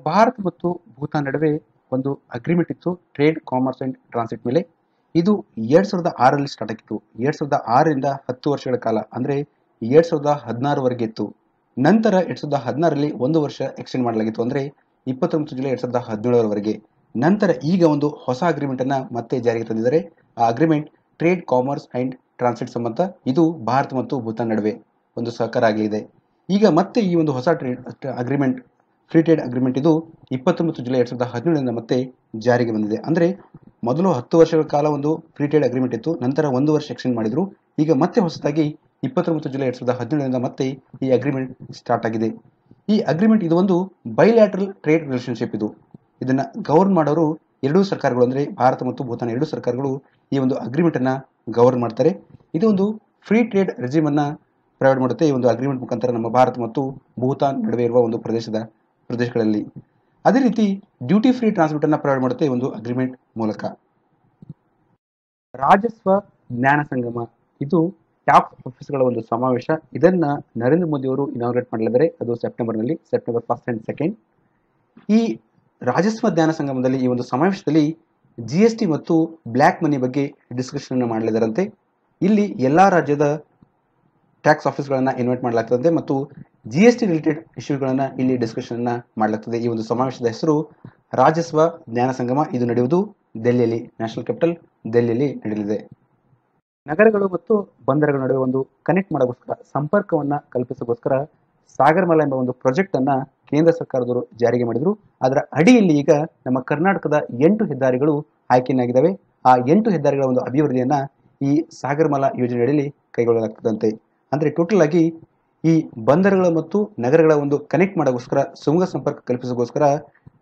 [SPEAKER 1] ಭಾರತ ಮತ್ತು ಭೂತಾನ್ ನಡುವೆ ಒಂದು ಅಗ್ರಿಮೆಂಟ್ ಇತ್ತು ಟ್ರೇಡ್ ಕಾಮರ್ಸ್ ಅಂಡ್ ಟ್ರಾನ್ಸಿಟ್ ಮೇಲೆ. ಇದು ಎರಡ್ ಸಾವಿರದ ಆರರಲ್ಲಿ ಸ್ಟಾರ್ಟ್ ಆಗಿತ್ತು. ಎರಡ್ ಸಾವಿರದ ಆರರಿಂದ ಹತ್ತು ವರ್ಷಗಳ ಕಾಲ, ಅಂದ್ರೆ ಎರಡ್ ಸಾವಿರದ ಹದಿನಾರವರೆಗೆ ಇತ್ತು. ನಂತರ ಎರಡ್ ಸಾವಿರದ ಹದಿನಾರರಲ್ಲಿ ಒಂದು ವರ್ಷ ಎಕ್ಸ್ಟೆಂಡ್ ಮಾಡಲಾಗಿತ್ತು, ಅಂದ್ರೆ ಇಪ್ಪತ್ತೊಂಬತ್ತು ಜುಲೈ ಎರಡ್ ಸಾವಿರದ ಹದಿನೇಳರವರೆಗೆ. ನಂತರ ಈಗ ಒಂದು ಹೊಸ ಅಗ್ರಿಮೆಂಟ್ ಅನ್ನ ಮತ್ತೆ ಜಾರಿಗೆ ತಂದಿದ್ದಾರೆ. ಆ agreement trade commerce and transit ಸಂಬಂಧ. ಇದು ಭಾರತ ಮತ್ತು ಭೂತಾನ್ ನಡುವೆ ಒಂದು ಸಹಕಾರ ಆಗಲಿದೆ. ಈಗ ಮತ್ತೆ ಈ ಒಂದು ಹೊಸ trade agreement free trade agreement ಇದು ಇಪ್ಪತ್ತೊಂಬತ್ತು ಜುಲೈ ಎರಡ್ ಸಾವಿರದ ಹದಿನೇಳರಿಂದ ಮತ್ತೆ ಜಾರಿಗೆ ಬಂದಿದೆ. ಅಂದ್ರೆ ಮೊದಲು ಹತ್ತು ವರ್ಷಗಳ ಕಾಲ ಒಂದು ಫ್ರೀ ಟ್ರೇಡ್ ಅಗ್ರಿಮೆಂಟ್ ಇತ್ತು. ನಂತರ ಒಂದು ವರ್ಷ ಎಕ್ಸ್ಟೆಂಡ್ ಮಾಡಿದ್ರು. ಈಗ ಮತ್ತೆ ಹೊಸದಾಗಿ ಇಪ್ಪತ್ತೊಂಬತ್ತು ಜುಲೈ ಎರಡ್ ಸಾವಿರದ ಹದಿನೇಳರಿಂದ ಮತ್ತೆ ಈ ಅಗ್ರಿಮೆಂಟ್ ಸ್ಟಾರ್ಟ್ ಆಗಿದೆ. ಈ ಅಗ್ರಿಮೆಂಟ್ ಇದು ಒಂದು ಬೈಲ್ಯಾಟ್ರಲ್ ಟ್ರೇಡ್ ರಿಲೇಷನ್ಶಿಪ್ ಇದು. ಇದನ್ನ ಗವರ್ನ್ ಮಾಡೋರು ಎರಡೂ ಸರ್ಕಾರಗಳು, ಅಂದ್ರೆ ಭಾರತ ಮತ್ತು ಭೂತಾನ್ ಎರಡೂ ಸರ್ಕಾರಗಳು ಈ ಒಂದು ಅಗ್ರಿಮೆಂಟ್ ಅನ್ನ ಗವರ್ನ್ ಮಾಡ್ತಾರೆ. ಇದು ಒಂದು ಫ್ರೀ ಟ್ರೇಡ್ ರೆಜಿಮ್ ಅನ್ನ ಪ್ರೊವೈಡ್ ಮಾಡುತ್ತೆ ಈ ಒಂದು ಅಗ್ರಿಮೆಂಟ್ ಮುಖಾಂತರ ನಮ್ಮ ಭಾರತ ಮತ್ತು ಭೂತಾನ್ ನಡುವೆ ಇರುವ ಒಂದು ಪ್ರದೇಶದ, ಪ್ರದೇಶಗಳಲ್ಲಿ. ಅದೇ ರೀತಿ ಡ್ಯೂಟಿ ಫ್ರೀ ಟ್ರಾನ್ಸ್ಮಿಟ್ ಅನ್ನ ಪ್ರೊವೈಡ್ ಮಾಡುತ್ತೆ ಈ ಒಂದು ಅಗ್ರಿಮೆಂಟ್ ಮೂಲಕ. ರಾಜಸ್ವ ಜ್ಞಾನ ಸಂಗಮ, ಇದು ಟಾಪ್ ಆಫೀಸ್ಗಳ ಒಂದು ಸಮಾವೇಶ. ಇದನ್ನ ನರೇಂದ್ರ ಮೋದಿ ಅವರು ಇನಾಗ್ರೇಟ್ ಮಾಡಲಿದ್ದಾರೆ. ಅದು ಸೆಪ್ಟೆಂಬರ್ನಲ್ಲಿ ಸೆಪ್ಟೆಂಬರ್ ಫಸ್ಟ್ ಅಂಡ್ ಸೆಕೆಂಡ್ ಈ ರಾಜಸ್ವ ಜ್ಞಾನ ಸಂಗಮದಲ್ಲಿ ಈ ಒಂದು ಸಮಾವೇಶದಲ್ಲಿ ಜಿ ಎಸ್ ಟಿ ಮತ್ತು ಬ್ಲ್ಯಾಕ್ ಮನಿ ಬಗ್ಗೆ ಡಿಸ್ಕಷನ್ ಮಾಡಲಿದ್ದಾರಂತೆ. ಇಲ್ಲಿ ಎಲ್ಲ ರಾಜ್ಯದ ಟ್ಯಾಕ್ಸ್ ಆಫೀಸ್ಗಳನ್ನು ಇನ್ವೈಟ್ ಮಾಡಲಾಗ್ತದೆ ಮತ್ತು ಜಿ ಎಸ್ ಟಿ ರಿಲೇಟೆಡ್ ಇಶ್ಯೂಗಳನ್ನು ಇಲ್ಲಿ ಡಿಸ್ಕಷನ್ ಮಾಡಲಾಗ್ತದೆ. ಈ ಒಂದು ಸಮಾವೇಶದ ಹೆಸರು ರಾಜಸ್ವ ಜ್ಞಾನ ಸಂಗಮ. ಇದು ನಡೆಯುವುದು ದೆಹಲಿಯಲ್ಲಿ ನ್ಯಾಷನಲ್ ಕ್ಯಾಪಿಟಲ್ ದೆಹಲಿಯಲ್ಲಿ ನಡೆಯಲಿದೆ. ನಗರಗಳು ಮತ್ತು ಬಂದರಗಳ ನಡುವೆ ಒಂದು ಕನೆಕ್ಟ್ ಮಾಡೋಕ್ಕೋಸ್ಕರ ಸಂಪರ್ಕವನ್ನ ಕಲ್ಪಿಸೋಗೋಸ್ಕರ ಸಾಗರಮಾಲಾ ಎಂಬ ಒಂದು ಪ್ರಾಜೆಕ್ಟ್ ಅನ್ನ ಕೇಂದ್ರ ಸರ್ಕಾರದವರು ಜಾರಿಗೆ ಮಾಡಿದರು. ಅದರ ಅಡಿಯಲ್ಲಿ ಈಗ ನಮ್ಮ ಕರ್ನಾಟಕದ ಎಂಟು ಹೆದ್ದಾರಿಗಳು ಆಯ್ಕೆಯಾಗಿದ್ದಾವೆ ಆ ಎಂಟು ಹೆದ್ದಾರಿಗಳ ಒಂದು ಅಭಿವೃದ್ಧಿಯನ್ನು ಈ ಸಾಗರಮಾಲಾ ಯೋಜನೆಯಡಿಯಲ್ಲಿ ಕೈಗೊಳ್ಳಲಾಗ್ತದಂತೆ. ಅಂದರೆ ಟೋಟಲ್ ಆಗಿ ಈ ಬಂದರುಗಳ ಮತ್ತು ನಗರಗಳ ಒಂದು ಕನೆಕ್ಟ್ ಮಾಡೋಕ್ಕೋಸ್ಕರ, ಸುಮುಖ ಸಂಪರ್ಕ ಕಲ್ಪಿಸೋಕ್ಕೋಸ್ಕರ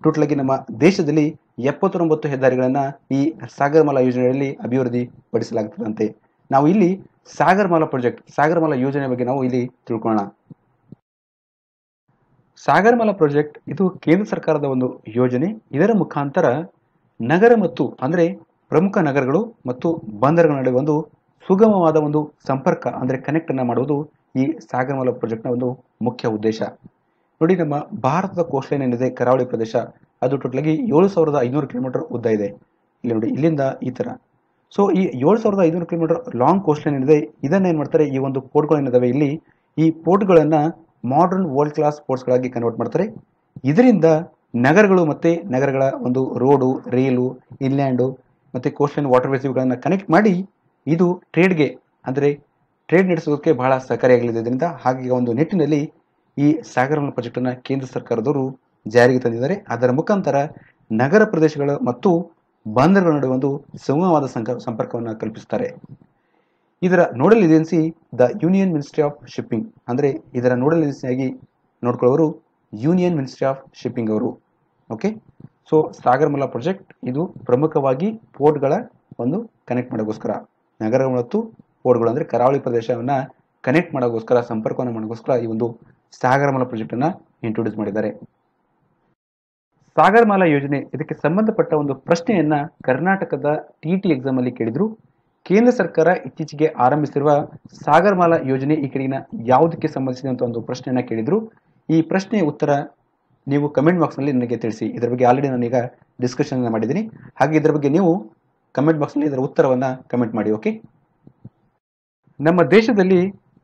[SPEAKER 1] ಟೋಟಲ್ ಆಗಿ ನಮ್ಮ ದೇಶದಲ್ಲಿ ಎಪ್ಪತ್ತೊಂಬತ್ತು ಹೆದ್ದಾರಿಗಳನ್ನು ಈ ಸಾಗರಮಾಲಾ ಯೋಜನೆಯಲ್ಲಿ ಅಭಿವೃದ್ಧಿ ಪಡಿಸಲಾಗುತ್ತದಂತೆ ನಾವು ಇಲ್ಲಿ ಸಾಗರಮಾಲಾ ಪ್ರಾಜೆಕ್ಟ್ ಸಾಗರಮಾಲಾ ಯೋಜನೆ ಬಗ್ಗೆ ನಾವು ಇಲ್ಲಿ ತಿಳ್ಕೊಳ್ಳೋಣ. ಸಾಗರಮಾಲಾ ಪ್ರಾಜೆಕ್ಟ್ ಇದು ಕೇಂದ್ರ ಸರ್ಕಾರದ ಒಂದು ಯೋಜನೆ. ಇದರ ಮುಖಾಂತರ ನಗರ ಮತ್ತು ಅಂದರೆ ಪ್ರಮುಖ ನಗರಗಳು ಮತ್ತು ಬಂದರುಗಳ ನಡುವೆ ಒಂದು ಸುಗಮವಾದ ಒಂದು ಸಂಪರ್ಕ ಅಂದರೆ ಕನೆಕ್ಟ್ ಅನ್ನು ಮಾಡುವುದು ಈ ಸಾಗರಮಲ ಪ್ರಾಜೆಕ್ಟ್ನ ಒಂದು ಮುಖ್ಯ ಉದ್ದೇಶ. ನೋಡಿ ನಮ್ಮ ಭಾರತದ ಕೋಸ್ಟ್ಲೈನ್ ಏನಿದೆ, ಕರಾವಳಿ ಪ್ರದೇಶ, ಅದು ಟೋಟಲ್ ಆಗಿ ಏಳು ಸಾವಿರದ ಐನೂರು ಕಿಲೋಮೀಟರ್ ಉದ್ದ ಇದೆ. ಇಲ್ಲಿ ನೋಡಿ, ಇಲ್ಲಿಂದ ಈ ಥರ ಸೊ ಈ ಏಳು ಸಾವಿರದ ಐನೂರು ಕಿಲೋಮೀಟರ್ ಲಾಂಗ್ ಕೋಸ್ಟ್ಲೈನ್ ಏನಿದೆ, ಇದನ್ನು ಏನು ಮಾಡ್ತಾರೆ, ಈ ಒಂದು ಪೋರ್ಟ್ಗಳು ಏನಿದಾವೆ ಇಲ್ಲಿ ಈ ಪೋರ್ಟ್ಗಳನ್ನ ಮಾಡರ್ನ್ ವರ್ಲ್ಡ್ ಕ್ಲಾಸ್ ಸ್ಪೋರ್ಟ್ಸ್ಗಳಾಗಿ ಕನ್ವರ್ಟ್ ಮಾಡ್ತಾರೆ. ಇದರಿಂದ ನಗರಗಳು ಮತ್ತೆ ನಗರಗಳ ಒಂದು ರೋಡು ರೈಲು ಇನ್ಲ್ಯಾಂಡು ಮತ್ತೆ ಕೋಸ್ಟ್ಲೈನ್ ವಾಟರ್ ವೇಸ್ ಇವುಗಳನ್ನ ಕನೆಕ್ಟ್ ಮಾಡಿ ಇದು ಟ್ರೇಡ್ಗೆ ಅಂದರೆ ಟ್ರೇಡ್ ನಡೆಸೋದಕ್ಕೆ ಬಹಳ ಸಹಕಾರಿಯಾಗಲಿದೆ ಇದರಿಂದ ಹಾಗೆ ಒಂದು ನಿಟ್ಟಿನಲ್ಲಿ ಈ ಸಾಗರ ಪ್ರಾಜೆಕ್ಟ್ ಅನ್ನ ಕೇಂದ್ರ ಸರ್ಕಾರದವರು ಜಾರಿಗೆ ತಂದಿದ್ದಾರೆ. ಅದರ ಮುಖಾಂತರ ನಗರ ಪ್ರದೇಶಗಳು ಮತ್ತು ಬಂದರುಗಳ ನಡುವೆ ಒಂದು ಸುಗಮವಾದ ಸಂಕ ಸಂಪರ್ಕವನ್ನು ಕಲ್ಪಿಸ್ತಾರೆ. ಇದರ nodal agency the union ministry of shipping. ಅಂದರೆ ಇದರ ನೋಡಲ್ ಏಜೆನ್ಸಿಯಾಗಿ ನೋಡ್ಕೊಳ್ಳೋರು ಯೂನಿಯನ್ ಮಿನಿಸ್ಟ್ರಿ ಆಫ್ ಶಿಪ್ಪಿಂಗ್ ಅವರು. ಓಕೆ? ಸೊ ಸಾಗರಮಾಲಾ ಪ್ರಾಜೆಕ್ಟ್ ಇದು ಪ್ರಮುಖವಾಗಿ ಪೋರ್ಟ್ಗಳ ಒಂದು ಕನೆಕ್ಟ್ ಮಾಡೋಕ್ಕೋಸ್ಕರ. ನಗರ ಮತ್ತು ಪೋರ್ಟ್ಗಳು ಅಂದರೆ ಕರಾವಳಿ ಪ್ರದೇಶವನ್ನ ಕನೆಕ್ಟ್ ಮಾಡೋಕ್ಕೋಸ್ಕರ, ಸಂಪರ್ಕವನ್ನು ಮಾಡೋಕ್ಕೋಸ್ಕರ ಈ ಒಂದು ಸಾಗರಮಾಲಾ ಪ್ರಾಜೆಕ್ಟ್ ಅನ್ನ ಇಂಟ್ರೊಡ್ಯೂಸ್ ಮಾಡಿದ್ದಾರೆ. ಸಾಗರಮಾಲಾ ಯೋಜನೆ ಇದಕ್ಕೆ ಸಂಬಂಧಪಟ್ಟ ಒಂದು ಪ್ರಶ್ನೆಯನ್ನ ಕರ್ನಾಟಕದ ಟಿ ಟಿ ಎಕ್ಸಾಮ್ ಅಲ್ಲಿ ಕೇಳಿದ್ರು. ಕೇಂದ್ರ ಸರ್ಕಾರ ಇತ್ತೀಚೆಗೆ ಆರಂಭಿಸಿರುವ ಸಾಗರಮಾಲಾ ಯೋಜನೆ ಈ ಕಡೆಗಿನ ಯಾವುದಕ್ಕೆ ಸಂಬಂಧಿಸಿದಂಥ ಒಂದು ಪ್ರಶ್ನೆಯನ್ನ ಕೇಳಿದ್ರು. ಈ ಪ್ರಶ್ನೆಯ ಉತ್ತರ ನೀವು ಕಮೆಂಟ್ ಬಾಕ್ಸ್ನಲ್ಲಿ ನನಗೆ ತಿಳಿಸಿ. ಇದರ ಬಗ್ಗೆ ಆಲ್ರೆಡಿ ನಾನೀಗ ಡಿಸ್ಕಷನ್ ಮಾಡಿದ್ದೀನಿ. ಹಾಗೆ ಇದರ ಬಗ್ಗೆ ನೀವು ಕಮೆಂಟ್ ಬಾಕ್ಸ್ನಲ್ಲಿ ಇದರ ಉತ್ತರವನ್ನು ಕಮೆಂಟ್ ಮಾಡಿ ಓಕೆ ನಮ್ಮ ದೇಶದಲ್ಲಿ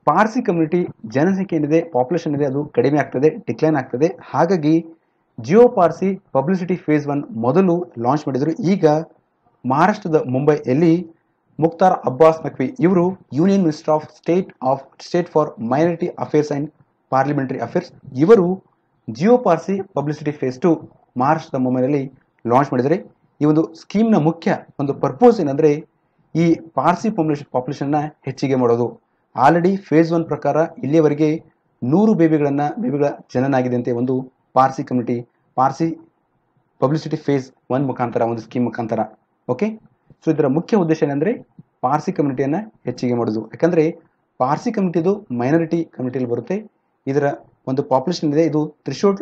[SPEAKER 1] ಪಾರ್ಸಿ ಕಮ್ಯುನಿಟಿ ಜನಸಂಖ್ಯೆ ಏನಿದೆ ಪಾಪ್ಯುಲೇಷನ್ ಇದೆ ಅದು ಕಡಿಮೆ ಆಗ್ತದೆ ಡಿಕ್ಲೈನ್ ಆಗ್ತದೆ. ಹಾಗಾಗಿ Jiyo Parsi publicity phase one ಮೊದಲು ಲಾಂಚ್ ಮಾಡಿದರು. ಈಗ ಮಹಾರಾಷ್ಟ್ರದ, ಮುಂಬೈಯಲ್ಲಿ ಮುಕ್ತಾರ್ ಅಬ್ಬಾಸ್ ನಖ್ವಿ ಇವರು union minister of state of, state for minority affairs and parliamentary affairs. ಇವರು Jiyo Parsi publicity phase two ಮಹಾರಾಷ್ಟ್ರದ ಮುಂಬೈನಲ್ಲಿ ಲಾಂಚ್ ಮಾಡಿದರೆ ಈ ಒಂದು ಸ್ಕೀಮ್ನ ಮುಖ್ಯ ಒಂದು ಪರ್ಪೋಸ್ ಏನಂದರೆ ಈ ಪಾರ್ಸಿ ಪಾಪ್ಯುಲೇಷನ್ ಪಾಪ್ಯುಲೇಷನ್ನ ಹೆಚ್ಚಿಗೆ ಮಾಡೋದು. ಆಲ್ರೆಡಿ ಫೇಸ್ ಒನ್ ಪ್ರಕಾರ ಇಲ್ಲಿಯವರೆಗೆ ನೂರು ಬೇಬಿಗಳನ್ನು, ಬೇಬಿಗಳ ಜನನಾಗಿದೆ ಅಂತ ಒಂದು Parsi community, Parsi publicity phase one ಮುಖಾಂತರ, ಒಂದು ಸ್ಕೀಮ್ ಮುಖಾಂತರ. ಓಕೆ? ಸೊ ಇದರ ಮುಖ್ಯ ಉದ್ದೇಶ ಏನಂದ್ರೆ ಪಾರ್ಸಿ ಕಮ್ಯುನಿಟಿಯನ್ನ ಹೆಚ್ಚಿಗೆ ಮಾಡೋದು. ಯಾಕಂದ್ರೆ ಪಾರ್ಸಿ ಕಮ್ಯುನಿಟಿದು ಮೈನಾರಿಟಿ ಕಮ್ಯುನಿಟಿಯಲ್ಲಿ ಬರುತ್ತೆ. ಇದರ ಒಂದು ಪಾಪ್ಯುಲೇಷನ್ ಇದೆ ಇದು ತ್ರಿಶೋಲ್ಡ್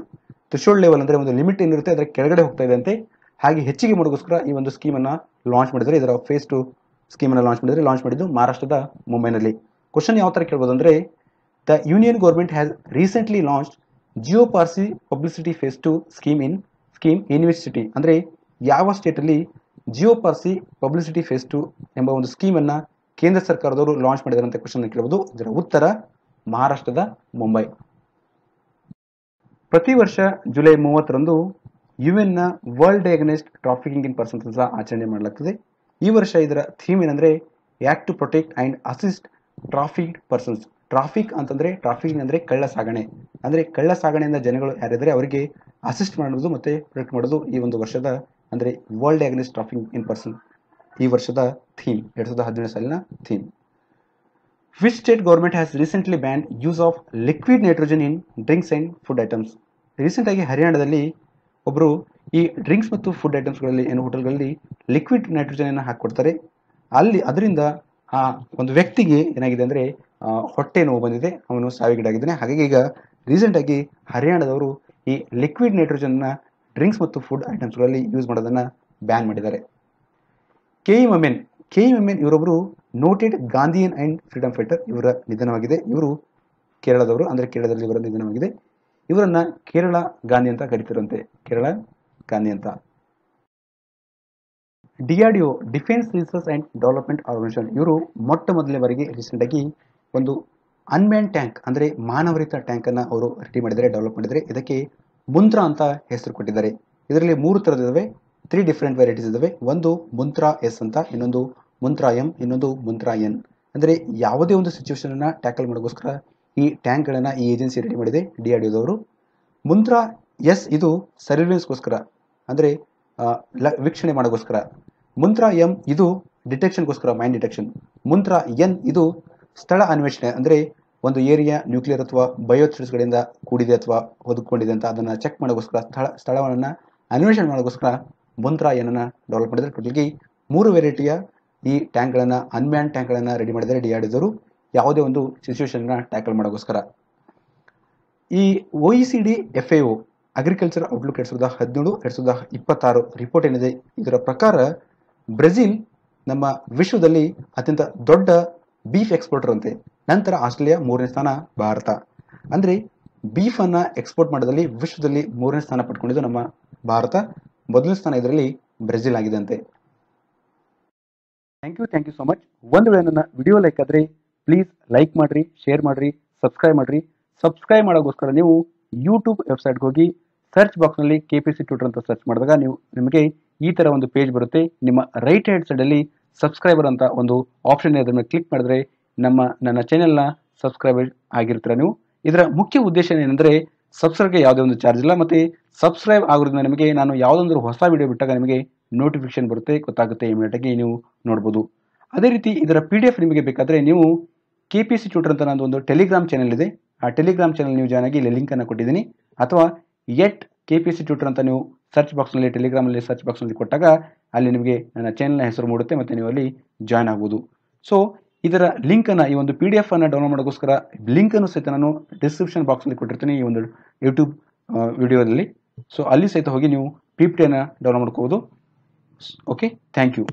[SPEAKER 1] ತ್ರಿಶೋಲ್ಡ್ ಲೆವೆಲ್ ಅಂದ್ರೆ ಒಂದು ಲಿಮಿಟ್ ಏನಿರುತ್ತೆ, ಅದರ ಕೆಳಗಡೆ ಹೋಗ್ತಾ ಇದೆ ಅಂತೆ. ಹಾಗೆ ಹೆಚ್ಚಿಗೆ ಮಾಡೋಕ್ಕೋಸ್ಕರ ಈ ಒಂದು ಸ್ಕೀಮನ್ನು ಲಾಂಚ್ ಮಾಡಿದರೆ ಇದರ ಫೇಸ್ ಟು ಸ್ಕೀಮನ್ನು ಲಾಂಚ್ ಮಾಡಿದರೆ ಲಾಂಚ್ ಮಾಡಿದ್ದು ಮಹಾರಾಷ್ಟ್ರದ ಮುಂಬೈನಲ್ಲಿ. ಕ್ವಶನ್ ಯಾವ ಥರ ಕೇಳ್ಬೋದು ಅಂದರೆ the union government has recently launch Jiyo Parsi publicity phase two scheme in scheme university ಅಂದರೆ ಯಾವ ಸ್ಟೇಟಲ್ಲಿ Jiyo Parsi publicity phase two ಎಂಬ ಒಂದು ಸ್ಕೀಮನ್ನು ಕೇಂದ್ರ ಸರ್ಕಾರದವರು ಲಾಂಚ್ ಮಾಡಿದ್ದಾರೆ ಅಂತ ಕ್ವಶನ್ ಕೇಳಬಹುದು ಇದರ ಉತ್ತರ ಮಹಾರಾಷ್ಟ್ರದ ಮುಂಬೈ. ಪ್ರತಿ ವರ್ಷ ಜುಲೈ ಮೂವತ್ತರಂದು ಯುಎನ್ನ world day against trafficking in persons ಅಂತ ಆಚರಣೆ ಮಾಡಲಾಗ್ತದೆ. ಈ ವರ್ಷ ಇದರ ಥೀಮ್ ಏನಂದ್ರೆ act to protect and assist traffic persons traffic ಅಂತಂದ್ರೆ ಟ್ರಾಫಿಕ್ ಅಂದ್ರೆ ಕಳ್ಳ ಸಾಗಣೆ. ಅಂದ್ರೆ ಕಳ್ಳ ಸಾಗಣೆಯಿಂದ ಜನಗಳು ಯಾರಿದ್ರೆ ಅವರಿಗೆ ಅಸಿಸ್ಟ್ ಮಾಡೋದು ಮತ್ತೆ ಪ್ರೊಟೆಕ್ಟ್ ಮಾಡೋದು ಈ ಒಂದು ವರ್ಷದ ಅಂದ್ರೆ world against trafficking in person ಈ ವರ್ಷದ ಥೀಮ್ ಎರಡು ಸಾವಿರದ ಹದಿನೇಳು ಸಾಲಿನ theme which state government has recently ban use of liquid nitrogen in drinks and food items ರೀಸೆಂಟಾಗಿ ಹರಿಯಾಣದಲ್ಲಿ ಒಬ್ಬರು ಈ ಡ್ರಿಂಕ್ಸ್ ಮತ್ತು ಫುಡ್ ಐಟಮ್ಸ್ಗಳಲ್ಲಿ ಏನು ಹೋಟೆಲ್ಗಳಲ್ಲಿ ಲಿಕ್ವಿಡ್ ನೈಟ್ರೋಜನ್ ಹಾಕಿಕೊಡ್ತಾರೆ. ಅಲ್ಲಿ ಅದರಿಂದ ಆ ಒಂದು ವ್ಯಕ್ತಿಗೆ ಏನಾಗಿದೆ ಅಂದರೆ ಹೊಟ್ಟೆ ನೋವು ಬಂದಿದೆ. ಅವನು ಸಾವಿಗೀಡಾಗಿದ್ದಾನೆ. ಹಾಗಾಗಿ ಈಗ ರೀಸೆಂಟಾಗಿ ಹರಿಯಾಣದವರು ಈ ಲಿಕ್ವಿಡ್ ನೈಟ್ರೋಜನ್ನ ಡ್ರಿಂಕ್ಸ್ ಮತ್ತು ಫುಡ್ ಐಟಮ್ಸ್ಗಳಲ್ಲಿ ಯೂಸ್ ಮಾಡೋದನ್ನು ಬ್ಯಾನ್ ಮಾಡಿದ್ದಾರೆ. K E Mammen K E Mammen ಇವರೊಬ್ಬರು noted Gandhian and freedom fighter. ಇವರ ನಿಧನವಾಗಿದೆ. ಇವರು ಕೇರಳದವರು, ಅಂದರೆ ಕೇರಳದಲ್ಲಿ ಇವರ ನಿಧನವಾಗಿದೆ. ಇವರನ್ನ ಕೇರಳ ಗಾಂಧಿ ಅಂತ ಕರಿತಿರಂತೆ ಕೇರಳ ಗಾಂಧಿ ಅಂತ. DRDO defence research and development organisation. ಇವರು ಮೊಟ್ಟ ಮೊದಲನೇ ಬಾರಿಗೆ ರೀಸೆಂಟ್ ಆಗಿ ಒಂದು ಅನ್ಮ್ಯಾನ್ ಟ್ಯಾಂಕ್, ಅಂದರೆ ಮಾನವರಿತ ಟ್ಯಾಂಕ್ ಅನ್ನ ಅವರು ರೆಡಿ ಮಾಡಿದ್ದಾರೆ, ಡೆವಲಪ್ ಮಾಡಿದ್ದಾರೆ. ಇದಕ್ಕೆ ಮುಂತ್ರಾ ಅಂತ ಹೆಸರು ಕೊಟ್ಟಿದ್ದಾರೆ. ಇದರಲ್ಲಿ ಮೂರು ಥರದಿದ್ದಾವೆ ತ್ರೀ ಡಿಫ್ರೆಂಟ್ ವೆರೈಟೀಸ್ ಇದಾವೆ. ಒಂದು ಮುಂತ್ರ ಎಸ್ ಅಂತ, ಇನ್ನೊಂದು ಮುಂತ್ರ ಎಂ ಇನ್ನೊಂದು ಮುಂತ್ರ ಎನ್ ಅಂದರೆ ಯಾವುದೇ ಒಂದು ಸಿಚುವೇಶನನ್ನು ಟ್ಯಾಕಲ್ ಮಾಡೋಕ್ಕೋಸ್ಕರ ಈ ಟ್ಯಾಂಕ್ಗಳನ್ನು ಈ ಏಜೆನ್ಸಿ ರೆಡಿ ಮಾಡಿದೆ ಡಿ ಆರ್ ಡಿದವರು ಮುಂತ್ರಾ ಎಸ್ ಇದು ಸರ್ವಿಲೆನ್ಸ್ಗೋಸ್ಕರ ಅಂದರೆ ಲ, ವೀಕ್ಷಣೆ ಮಾಡೋಕ್ಕೋಸ್ಕರ. ಮುಂತ್ರ ಎಂ ಇದು ಡಿಟೆಕ್ಷನ್ಗೋಸ್ಕರ ಮೈಂಡ್ ಡಿಟೆಕ್ಷನ್ ಮುಂತ್ರ ಎನ್ ಇದು ಸ್ಥಳ ಅನ್ವೇಷಣೆ, ಅಂದರೆ ಒಂದು ಏರಿಯಾ ನ್ಯೂಕ್ಲಿಯರ್ ಅಥವಾ ಬಯೋಥ್ರಿಸ್ಗಳಿಂದ ಕೂಡಿದೆ ಅಥವಾ ಹೊದಕೊಂಡಿದೆ ಅಂತ ಅದನ್ನು ಚೆಕ್ ಮಾಡೋಕ್ಕೋಸ್ಕರ ಸ್ಥಳ, ಸ್ಥಳವನ್ನು ಅನ್ವೇಷಣೆ ಮಾಡೋಕ್ಕೋಸ್ಕರ ಮುಂತ್ರಾ ಏನನ್ನು ಡೆವಲಪ್ ಮಾಡಿದರೆ ಟೋಟಲ್ಗೆ ಮೂರು ವೆರೈಟಿಯ ಈ ಟ್ಯಾಂಕ್ಗಳನ್ನು ಅನ್ಮ್ಯಾನ್ ಟ್ಯಾಂಕ್ಗಳನ್ನು ರೆಡಿ ಮಾಡಿದರೆ ರೆಡಿ ಆಡಿದರು ಯಾವುದೇ ಒಂದು ಸಿಚುವೇಶನ್ನ ಟ್ಯಾಕಲ್ ಮಾಡೋಕ್ಕೋಸ್ಕರ ಈ O E C D F A O agriculture outlook ಎರಡು ಸಾವಿರದ ಹದಿನೇಳು, ಎರಡು ಸಾವಿರದ ಇಪ್ಪತ್ತಾರು ರಿಪೋರ್ಟ್ ಏನಿದೆ, ಇದರ ಪ್ರಕಾರ ಬ್ರೆಜಿಲ್ ನಮ್ಮ ವಿಶ್ವದಲ್ಲಿ ಅತ್ಯಂತ ದೊಡ್ಡ ಬೀಫ್ ಎಕ್ಸ್ಪೋರ್ಟರ್ ಅಂತೆ. ನಂತರ ಆಸ್ಟ್ರೇಲಿಯಾ ಮೂರನೇ ಸ್ಥಾನ, ಭಾರತ. ಅಂದರೆ ಬೀಫನ್ನು ಎಕ್ಸ್ಪೋರ್ಟ್ ಮಾಡೋದಲ್ಲಿ ವಿಶ್ವದಲ್ಲಿ ಮೂರನೇ ಸ್ಥಾನ ಪಡ್ಕೊಂಡಿದ್ದು ನಮ್ಮ ಭಾರತ. ಮೊದಲನೇ ಸ್ಥಾನ ಇದರಲ್ಲಿ Brazil ಆಗಿದಂತೆ thank you thank you so much ಒಂದು ವೇಳೆ ನನ್ನ ವಿಡಿಯೋ ಲೈಕ್ ಆದರೆ ಪ್ಲೀಸ್ ಲೈಕ್ ಮಾಡಿರಿ ಶೇರ್ ಮಾಡಿರಿ ಸಬ್ಸ್ಕ್ರೈಬ್ ಮಾಡಿರಿ. ಸಬ್ಸ್ಕ್ರೈಬ್ ಮಾಡೋಕ್ಕೋಸ್ಕರ ನೀವು ಯೂಟ್ಯೂಬ್ ವೆಬ್ಸೈಟ್ಗೆ ಹೋಗಿ ಸರ್ಚ್ ಬಾಕ್ಸ್ನಲ್ಲಿ ಕೆ ಪಿ ಸಿ ಟ್ಯೂಟರ್ ಅಂತ ಸರ್ಚ್ ಮಾಡಿದಾಗ ನೀವು ನಿಮಗೆ ಈ ಥರ ಒಂದು ಪೇಜ್ ಬರುತ್ತೆ. ನಿಮ್ಮ ರೈಟ್ ಹ್ಯಾಂಡ್ ಸೈಡಲ್ಲಿ ಸಬ್ಸ್ಕ್ರೈಬರ್ ಅಂತ ಒಂದು ಆಪ್ಷನ್ ಇದೆ. ಕ್ಲಿಕ್ ಮಾಡಿದ್ರೆ ನಮ್ಮ, ನನ್ನ ಚಾನೆಲ್ನ ಸಬ್ಸ್ಕ್ರೈಬ್ ಆಗಿರ್ತೀರ ನೀವು. ಇದರ ಮುಖ್ಯ ಉದ್ದೇಶ ಏನಂದರೆ ಸಬ್ಸ್ಕ್ರೈಬ್ಗೆ ಯಾವುದೇ ಒಂದು ಚಾರ್ಜ್ ಇಲ್ಲ, ಮತ್ತು ಸಬ್ಸ್ಕ್ರೈಬ್ ಆಗೋದ್ರಿಂದ ನಿಮಗೆ ನಾನು ಯಾವುದೊಂದು ಹೊಸ ವಿಡಿಯೋ ಬಿಟ್ಟಾಗ ನಿಮಗೆ ನೋಟಿಫಿಕೇಶನ್ ಬರುತ್ತೆ, ಗೊತ್ತಾಗುತ್ತೆ ಇಮಿಡಿಯೇಟಾಗಿ ನೀವು ನೋಡ್ಬೋದು. ಅದೇ ರೀತಿ ಇದರ ಪಿ ಡಿ ಎಫ್ ನಿಮಗೆ ಬೇಕಾದರೆ ನೀವು ಕೆ ಪಿ ಸಿ ಟ್ಯೂಟರ್ ಅಂತ ನಂದು ಒಂದು ಟೆಲಿಗ್ರಾಮ್ ಚಾನೆಲ್ ಇದೆ. ಆ ಟೆಲಿಗ್ರಾಮ್ ಚಾನಲ್ ನೀವು ಜಾಯ್ನ್ ಆಗಿ ಇಲ್ಲಿ ಲಿಂಕನ್ನು ಕೊಟ್ಟಿದ್ದೀನಿ. ಅಥವಾ at K P C tutor ಅಂತ ನೀವು ಸರ್ಚ್ ಬಾಕ್ಸ್ನಲ್ಲಿ ಟೆಲಿಗ್ರಾಮಲ್ಲಿ ಸರ್ಚ್ ಬಾಕ್ಸ್ನಲ್ಲಿ ಕೊಟ್ಟಾಗ ಅಲ್ಲಿ ನಿಮಗೆ ನನ್ನ ಚಾನಲ್ನ ಹೆಸರು ಮೂಡುತ್ತೆ, ಮತ್ತು ನೀವು ಅಲ್ಲಿ ಜಾಯ್ನ್ ಆಗ್ಬೋದು. ಸೊ ಇದರ ಲಿಂಕನ್ನು ಈ ಒಂದು ಪಿ ಡಿ ಎಫ್ ಅನ್ನು ಡೌನ್ಲೋಡ್ ಮಾಡೋಕ್ಕೋಸ್ಕರ ಲಿಂಕನ್ನು ಸಹಿತ ನಾನು ಡಿಸ್ಕ್ರಿಪ್ಷನ್ ಬಾಕ್ಸಲ್ಲಿ ಕೊಟ್ಟಿರ್ತೀನಿ ಈ ಒಂದು ಯೂಟ್ಯೂಬ್ ವಿಡಿಯೋದಲ್ಲಿ ಸೊ ಅಲ್ಲಿ ಸಹಿತ ಹೋಗಿ ನೀವು ಪಿ ಪಿ ಟಿಯನ್ನು ಡೌನ್ಲೋಡ್ ಮಾಡ್ಕೋಬೋದು. Okay thank you